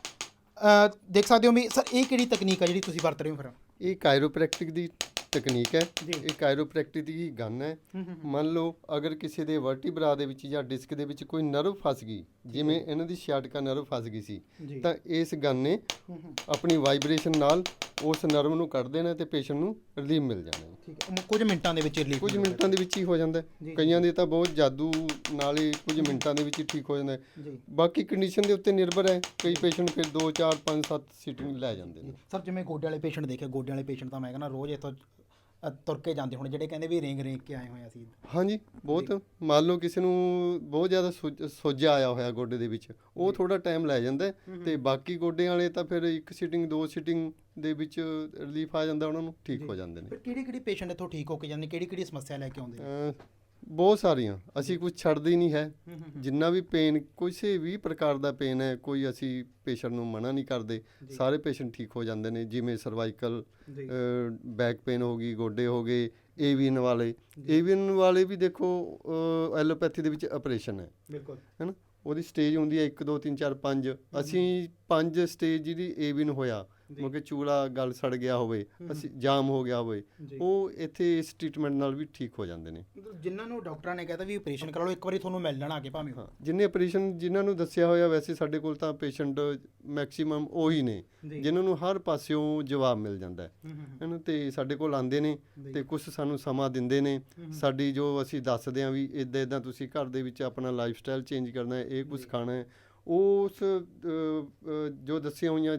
ਅ, ਦੇਖ ਸਕਦੇ ਹੋ ਵੀ ਸਰ ਇਹ ਕਿਹੜੀ ਤਕਨੀਕ ਹੈ ਜਿਹੜੀ ਤੁਸੀਂ ਵਰਤ ਰਹੇ ਹੋ ਫਿਰ? ਇਹ ਕਾਇਰੋਪ੍ਰੈਕਟਿਕ ਦੀ ਤਕਨੀਕ ਹੈ। ਜੀ। ਇਹ ਕਾਇਰੋਪ੍ਰੈਕਟਿਕ ਦੀ ਗਨ ਹੈ। ਮੰਨ ਲਓ ਅਗਰ ਕਿਸੇ ਦੇ ਵਰਟੀਬਰਾ ਦੇ ਵਿੱਚ ਜਾਂ ਡਿਸਕ ਦੇ ਵਿੱਚ ਕੋਈ ਨਰਵ ਫਸ ਗਈ ਜਿਵੇਂ ਇਹਨਾਂ ਦੀ ਛਿਆਟਕਾ ਨਰਵ ਫਸ ਗਈ ਸੀ ਜੀ। ਤਾਂ ਇਸ ਗਨ ਨੇ ਆਪਣੀ ਵਾਈਬ੍ਰੇਸ਼ਨ ਨਾਲ ਉਸ ਨਰਵ ਨੂੰ ਕੱਢ ਦੇਣਾ ਤੇ ਪੇਸ਼ੈਂਟ ਨੂੰ ਰਿਲੀਫ ਮਿਲ ਜਾਣਾ ਹੈ। ਠੀਕ ਹੈ ਕੁਝ ਮਿੰਟਾਂ ਦੇ ਵਿੱਚ ਰਿਲੀਫ ਕੁਝ ਮਿੰਟਾਂ ਦੇ ਵਿੱਚ ਹੀ ਹੋ ਜਾਂਦਾ ਹੈ। ਕਈਆਂ ਦੇ ਤਾਂ ਬਹੁਤ ਜਾਦੂ ਨਾਲ ਹੀ। ਕੁਝ ਮਿੰਟਾਂ ਦੇ ਵਿੱਚ ਹੀ ਠੀਕ ਹੋ ਜਾਂਦਾ ਹੈ। ਜੀ। ਬਾਕੀ ਕੰਡੀਸ਼ਨ ਦੇ ਉੱਤੇ ਨਿਰਭਰ ਹੈ। ਕਈ ਪੇਸ਼ੈਂਟ ਫਿਰ 2 4 5 7 ਸੀਟਿੰਗ ਲੈ ਜਾਂਦੇ ਨੇ। ਸਰ ਜਿਵੇਂ ਗੋਡੇ ਵਾਲੇ ਪੇਸ਼ੈਂਟ ਦੇਖੇ ਗੋਡੇ ਵਾਲੇ ਪੇਸ਼ੈਂਟ ਤਾਂ ਮੈਂ ਕਹਿੰਦਾ ਰੋਜ਼ ਇੱਥੋਂ ਤੁਰ ਕੇ ਜਾਂਦੇ ਹੁਣ ਜਿਹੜੇ ਕਹਿੰਦੇ ਵੀ ਰੇਂਗ ਰੇਂਗ ਕੇ ਆਏ ਹੋਏ ਆ ਅਸੀਂ। ਹਾਂਜੀ ਬਹੁਤ ਮੰਨ ਲਓ ਕਿਸੇ ਨੂੰ ਬਹੁਤ ਜ਼ਿਆਦਾ ਸੁੱਜ- ਆਇਆ ਹੋਇਆ ਗੋਡੇ ਦੇ ਵਿੱਚ। ਉਹ ਥੋੜਾ ਟਾਈਮ ਲੈ ਜਾਂਦਾ ਤੇ ਬਾਕੀ ਗੋਡੇ ਵਾਲੇ ਤਾਂ ਫਿਰ ਇੱਕ ਸੀਟਿੰਗ ਦੋ ਸੀਟਿੰਗ ਦੇ ਵਿੱਚ ਰਿਲੀਫ ਆ ਜਾਂਦਾ ਉਹਨਾਂ ਨੂੰ ਠੀਕ ਹੋ ਜਾਂਦੇ ਨੇ। ਕਿਹੜੀ ਕਿਹੜੀ ਪੇਸ਼ੈਂਟ ਇੱਥੋਂ ਠੀਕ ਹੋ ਕੇ ਜਾਂਦੇ ਕਿਹੜੀ ਕਿਹੜੀ ਸਮੱਸਿਆ ਲੈ ਕੇ ਆਉਂਦੇ ਬਹੁਤ ਸਾਰੀਆਂ। ਅਸੀਂ ਕੁਝ ਛੱਡਦੇ ਨਹੀਂ ਹੈ। ਜਿੰਨਾ ਵੀ ਪੇਨ ਕਿਸੇ ਵੀ ਪ੍ਰਕਾਰ ਦਾ ਪੇਨ ਹੈ ਕੋਈ ਅਸੀਂ ਪੇਸ਼ੈਂਟ ਨੂੰ ਮਨਾ ਨਹੀਂ ਕਰਦੇ। ਸਾਰੇ ਪੇਸ਼ੈਂਟ ਠੀਕ ਹੋ ਜਾਂਦੇ ਨੇ ਜਿਵੇਂ ਸਰਵਾਈਕਲ ਬੈਕ ਪੇਨ ਹੋ ਗਈ ਗੋਡੇ ਹੋ ਗਏ ਏਵੀਐਨ ਵਾਲੇ। ਏਵੀਐਨ ਵਾਲੇ ਵੀ ਦੇਖੋ ਐਲੋਪੈਥੀ ਦੇ ਵਿੱਚ ਆਪਰੇਸ਼ਨ ਹੈ। ਬਿਲਕੁਲ। ਹੈਨਾ? ਉਹਦੀ ਸਟੇਜ ਹੁੰਦੀ ਹੈ 1 2 3 4 5 ਅਸੀਂ 5 ਸਟੇਜ ਜਿਹਦੀ ਏਵੀਐਨ ਹੋਇਆ। ਕਿਉਂਕਿ ਚੂਲਾ ਗਲ ਸੜ ਗਿਆ ਹੋਵੇ ਅਸੀਂ ਜਾਮ ਹੋ ਗਿਆ ਹੋਵੇ। ਉਹ ਇੱਥੇ ਇਸ ਟ੍ਰੀਟਮੈਂਟ ਨਾਲ ਵੀ ਠੀਕ ਹੋ ਜਾਂਦੇ ਨੇ ਮਤਲਬ ਜਿਨ੍ਹਾਂ ਨੂੰ ਡਾਕਟਰਾਂ ਨੇ ਕਹਿਤਾ ਵੀ ਆਪਰੇਸ਼ਨ ਕਰਾ ਲਓ ਇੱਕ ਵਾਰੀ ਤੁਹਾਨੂੰ ਮਿਲ ਲੈਣਾ ਆ ਕੇ ਭਾਵੇਂ। ਹਾਂ ਜਿੰਨੇ ਆਪਰੇਸ਼ਨ ਜਿਨ੍ਹਾਂ ਨੂੰ ਦੱਸਿਆ ਹੋਇਆ ਵੈਸੇ ਸਾਡੇ ਕੋਲ ਤਾਂ ਪੇਸ਼ੈਂਟ ਮੈਕਸਿਮਮ ਉਹੀ ਨੇ। ਜਿਨ੍ਹਾਂ ਨੂੰ ਹਰ ਪਾਸਿਓਂ ਜਵਾਬ ਮਿਲ ਜਾਂਦਾ ਹੈ। ਹੈਨਾ ਤੇ ਸਾਡੇ ਕੋਲ ਆਉਂਦੇ ਨੇ ਤੇ ਕੁਝ ਸਾਨੂੰ ਸਮਾਂ ਦਿੰਦੇ ਨੇ ਸਾਡੀ ਜੋ ਅਸੀਂ ਦੱਸਦੇ ਹਾਂ ਵੀ ਇਦਾਂ ਇਦਾਂ ਤੁਸੀਂ ਘਰ ਦੇ ਵਿੱਚ ਆਪਣਾ ਲਾਈਫ ਸਟਾਈਲ ਚੇਂਜ ਕਰਨਾ ਹੈ ਇਹ ਕੁਝ ਖਾਣਾ ਹੈ ਉਸ ਜੋ ਦੱਸੀਆਂ ਹੋਈਆਂ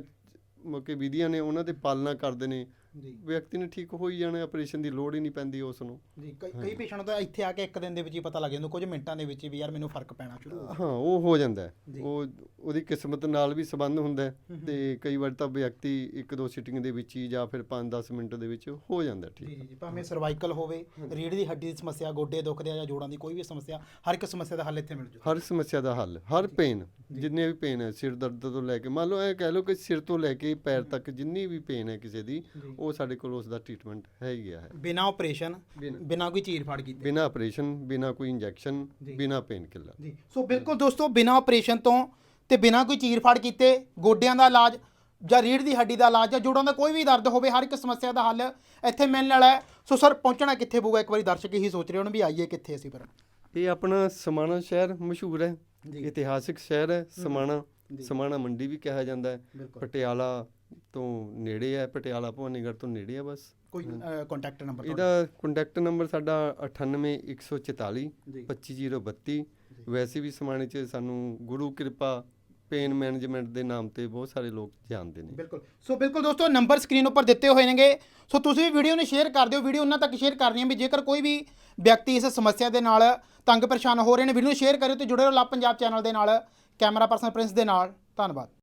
ਮਤਲਬ ਕਿ ਵਿਧੀਆਂ ਨੇ ਉਹਨਾਂ ਦੀ ਪਾਲਣਾ ਕਰਦੇ ਨੇ ਜੀ। ਵਿਅਕਤੀ ਨੇ ਠੀਕ ਹੋ ਹੀ ਜਾਣਾ ਆਪਰੇਸ਼ਨ ਦੀ ਲੋੜ ਹੀ ਨਹੀਂ ਪੈਂਦੀ ਉਸ ਨੂੰ। ਜੀ ਕਈ ਕਈ ਪੇਸ਼ੈਂਟ ਤਾਂ ਇੱਥੇ ਆ ਕੇ ਇੱਕ ਦਿਨ ਦੇ ਵਿੱਚ ਹੀ ਪਤਾ ਲੱਗ ਜਾਂਦਾ ਕੁਝ ਮਿੰਟਾਂ ਦੇ ਵਿੱਚ ਵੀ ਯਾਰ ਮੈਨੂੰ ਫ਼ਰਕ ਪੈਣਾ ਸ਼ੁਰੂ ਹੋ ਗਿਆ। ਹਾਂ ਉਹ ਹੋ ਜਾਂਦਾ ਹੈ। ਜੀ। ਉਹ ਉਹਦੀ ਕਿਸਮਤ ਨਾਲ ਵੀ ਸੰਬੰਧ ਹੁੰਦਾ ਹੈ ਤੇ ਕਈ ਵਾਰ ਤਾਂ ਵਿਅਕਤੀ ਇੱਕ ਦੋ ਸੀਟਿੰਗ ਦੇ ਵਿੱਚ ਹੀ ਜਾਂ ਫਿਰ 5-10 ਮਿੰਟ ਦੇ ਵਿੱਚ ਹੋ ਜਾਂਦਾ ਠੀਕ ਜੀ ਜੀ ਜੀ ਭਾਵੇਂ ਸਰਵਾਈਕਲ ਹੋਵੇ ਰੀੜ ਦੀ ਹੱਡੀ ਦੀ ਸਮੱਸਿਆ ਗੋਡੇ ਦੁਖਦੇ ਆ ਜਾਂ ਜੋੜਾਂ ਦੀ ਕੋਈ ਵੀ ਸਮੱਸਿਆ ਹਰ ਇੱਕ ਸਮੱਸਿਆ ਦਾ ਹੱਲ ਇੱਥੇ ਮਿਲ ਜੂ। ਹਰ ਸਮੱਸਿਆ ਦਾ ਹੱਲ ਹਰ ਪੇਨ ਜਿੰਨੇ ਵੀ ਪੇਨ ਹੈ ਸਿਰ ਦਰਦ ਤੋਂ ਲੈ ਕੇ ਮੰਨ ਲਓ ਇਹ ਕਹਿ ਲਓ ਕਿ ਸਿਰ ਤੋਂ ਲੈ ਕੇ ਪੈਰ ਤੱਕ ਜਿੰਨੀ ਵੀ ਪੇਨ ਹੈ ਕਿਸੇ ਦੀ ਜੀ। ਉਹ ਸਾਡੇ ਕੋਲ ਉਸ ਦਾ ਟ੍ਰੀਟਮੈਂਟ ਹੈ ਹੀ ਗਿਆ ਹੈ ਬਿਨਾ ਆਪਰੇਸ਼ਨ ਬਿਨਾਂ- ਕੋਈ ਚੀਰ ਫਾੜ ਕੀਤੇ। ਬਿਨਾ ਆਪਰੇਸ਼ਨ ਬਿਨਾ ਕੋਈ ਇੰਜੈਕਸ਼ਨ। ਬਿਨਾ ਪੇਨ ਕਿਲਰ ਜੀ। ਸੋ ਬਿਲਕੁਲ ਦੋਸਤੋ ਬਿਨਾ ਆਪਰੇਸ਼ਨ ਤੋਂ ਤੇ ਬਿਨਾ ਕੋਈ ਚੀਰ ਫਾੜ ਕੀਤੇ ਗੋਡਿਆਂ ਦਾ ਇਲਾਜ ਜਾਂ ਰੀੜ ਦੀ ਹੱਡੀ ਦਾ ਇਲਾਜ ਜਾਂ ਜੋੜਾਂ ਦਾ ਕੋਈ ਵੀ ਦਰਦ ਹੋਵੇ ਹਰ ਇੱਕ ਸਮੱਸਿਆ ਦਾ ਹੱਲ ਇੱਥੇ ਮਿਲਣ ਵਾਲਾ ਹੈ। ਸੋ ਸਰ ਪਹੁੰਚਣਾ ਕਿੱਥੇ ਪਊਗਾ? ਇੱਕ ਵਾਰੀ ਦਰਸ਼ਕ ਇਹੀ ਸੋਚ ਰਹੇ ਹੋਣ ਵੀ ਆਈਏ ਕਿੱਥੇ ਅਸੀਂ ਪਰ ਇਹ ਆਪਣਾ ਸਮਾਣਾ ਸ਼ਹਿਰ ਮਸ਼ਹੂਰ ਹੈ। ਇਤਿਹਾਸਿਕ ਸ਼ਹਿਰ ਹੈ ਸਮਾਣਾ। ਸਮਾਣਾ ਮੰਡੀ ਵੀ ਕਿਹਾ ਜਾਂਦਾ ਹੈ। ਪਟਿਆਲਾ ਤੋਂ ਨੇੜੇ ਹੈ ਪਟਿਆਲਾ ਭਵਾਨੀਗੜ੍ਹ ਤੋਂ ਨੇੜੇ ਹੈ ਬਸ। ਕੋਈ ਕੰਟੈਕਟ ਨੰਬਰ ਇਹਦਾ ਕੰਟੈਕਟ ਨੰਬਰ ਸਾਡਾ 98144 ਜੀ। 25032 ਵੈਸੇ ਵੀ ਸਮਾਣੇ 'ਚ ਸਾਨੂੰ ਗੁਰੂ ਕਿਰਪਾ ਪੇਨ ਮੈਨੇਜਮੈਂਟ ਦੇ ਨਾਮ ਤੇ ਬਹੁਤ ਸਾਰੇ ਲੋਕ ਜਾਣਦੇ ਨੇ। ਬਿਲਕੁਲ। ਸੋ ਬਿਲਕੁਲ ਦੋਸਤੋ ਨੰਬਰ ਸਕਰੀਨ ਉੱਪਰ ਦਿੱਤੇ ਹੋਏ ਨੇਗੇ। ਸੋ ਤੁਸੀਂ ਵੀ ਵੀਡੀਓ ਨੂੰ ਸ਼ੇਅਰ ਕਰ ਦਿਓ। ਵੀਡੀਓ ਉਹਨਾਂ ਤੱਕ ਸ਼ੇਅਰ ਕਰਨੀ ਹੈ ਵੀ ਜੇਕਰ ਕੋਈ ਵੀ ਵਿਅਕਤੀ ਇਸ ਸਮੱਸਿਆ ਦੇ ਨਾਲ ਤੰਗ ਪਰੇਸ਼ਾਨ ਹੋ ਰਹੇ ਨੇ ਵੀਡੀਓ ਨੂੰ ਸ਼ੇਅਰ ਕਰਿਓ ਤੇ ਜੁੜੇ ਰਹੋ ਲਾ ਪੰਜਾਬ ਚੈਨਲ ਦੇ ਨਾਲ ਕੈਮਰਾ ਪਰਸਨ ਪ੍ਰਿੰਸ ਦੇ ਨਾਲ। ਧੰਨਵਾਦ।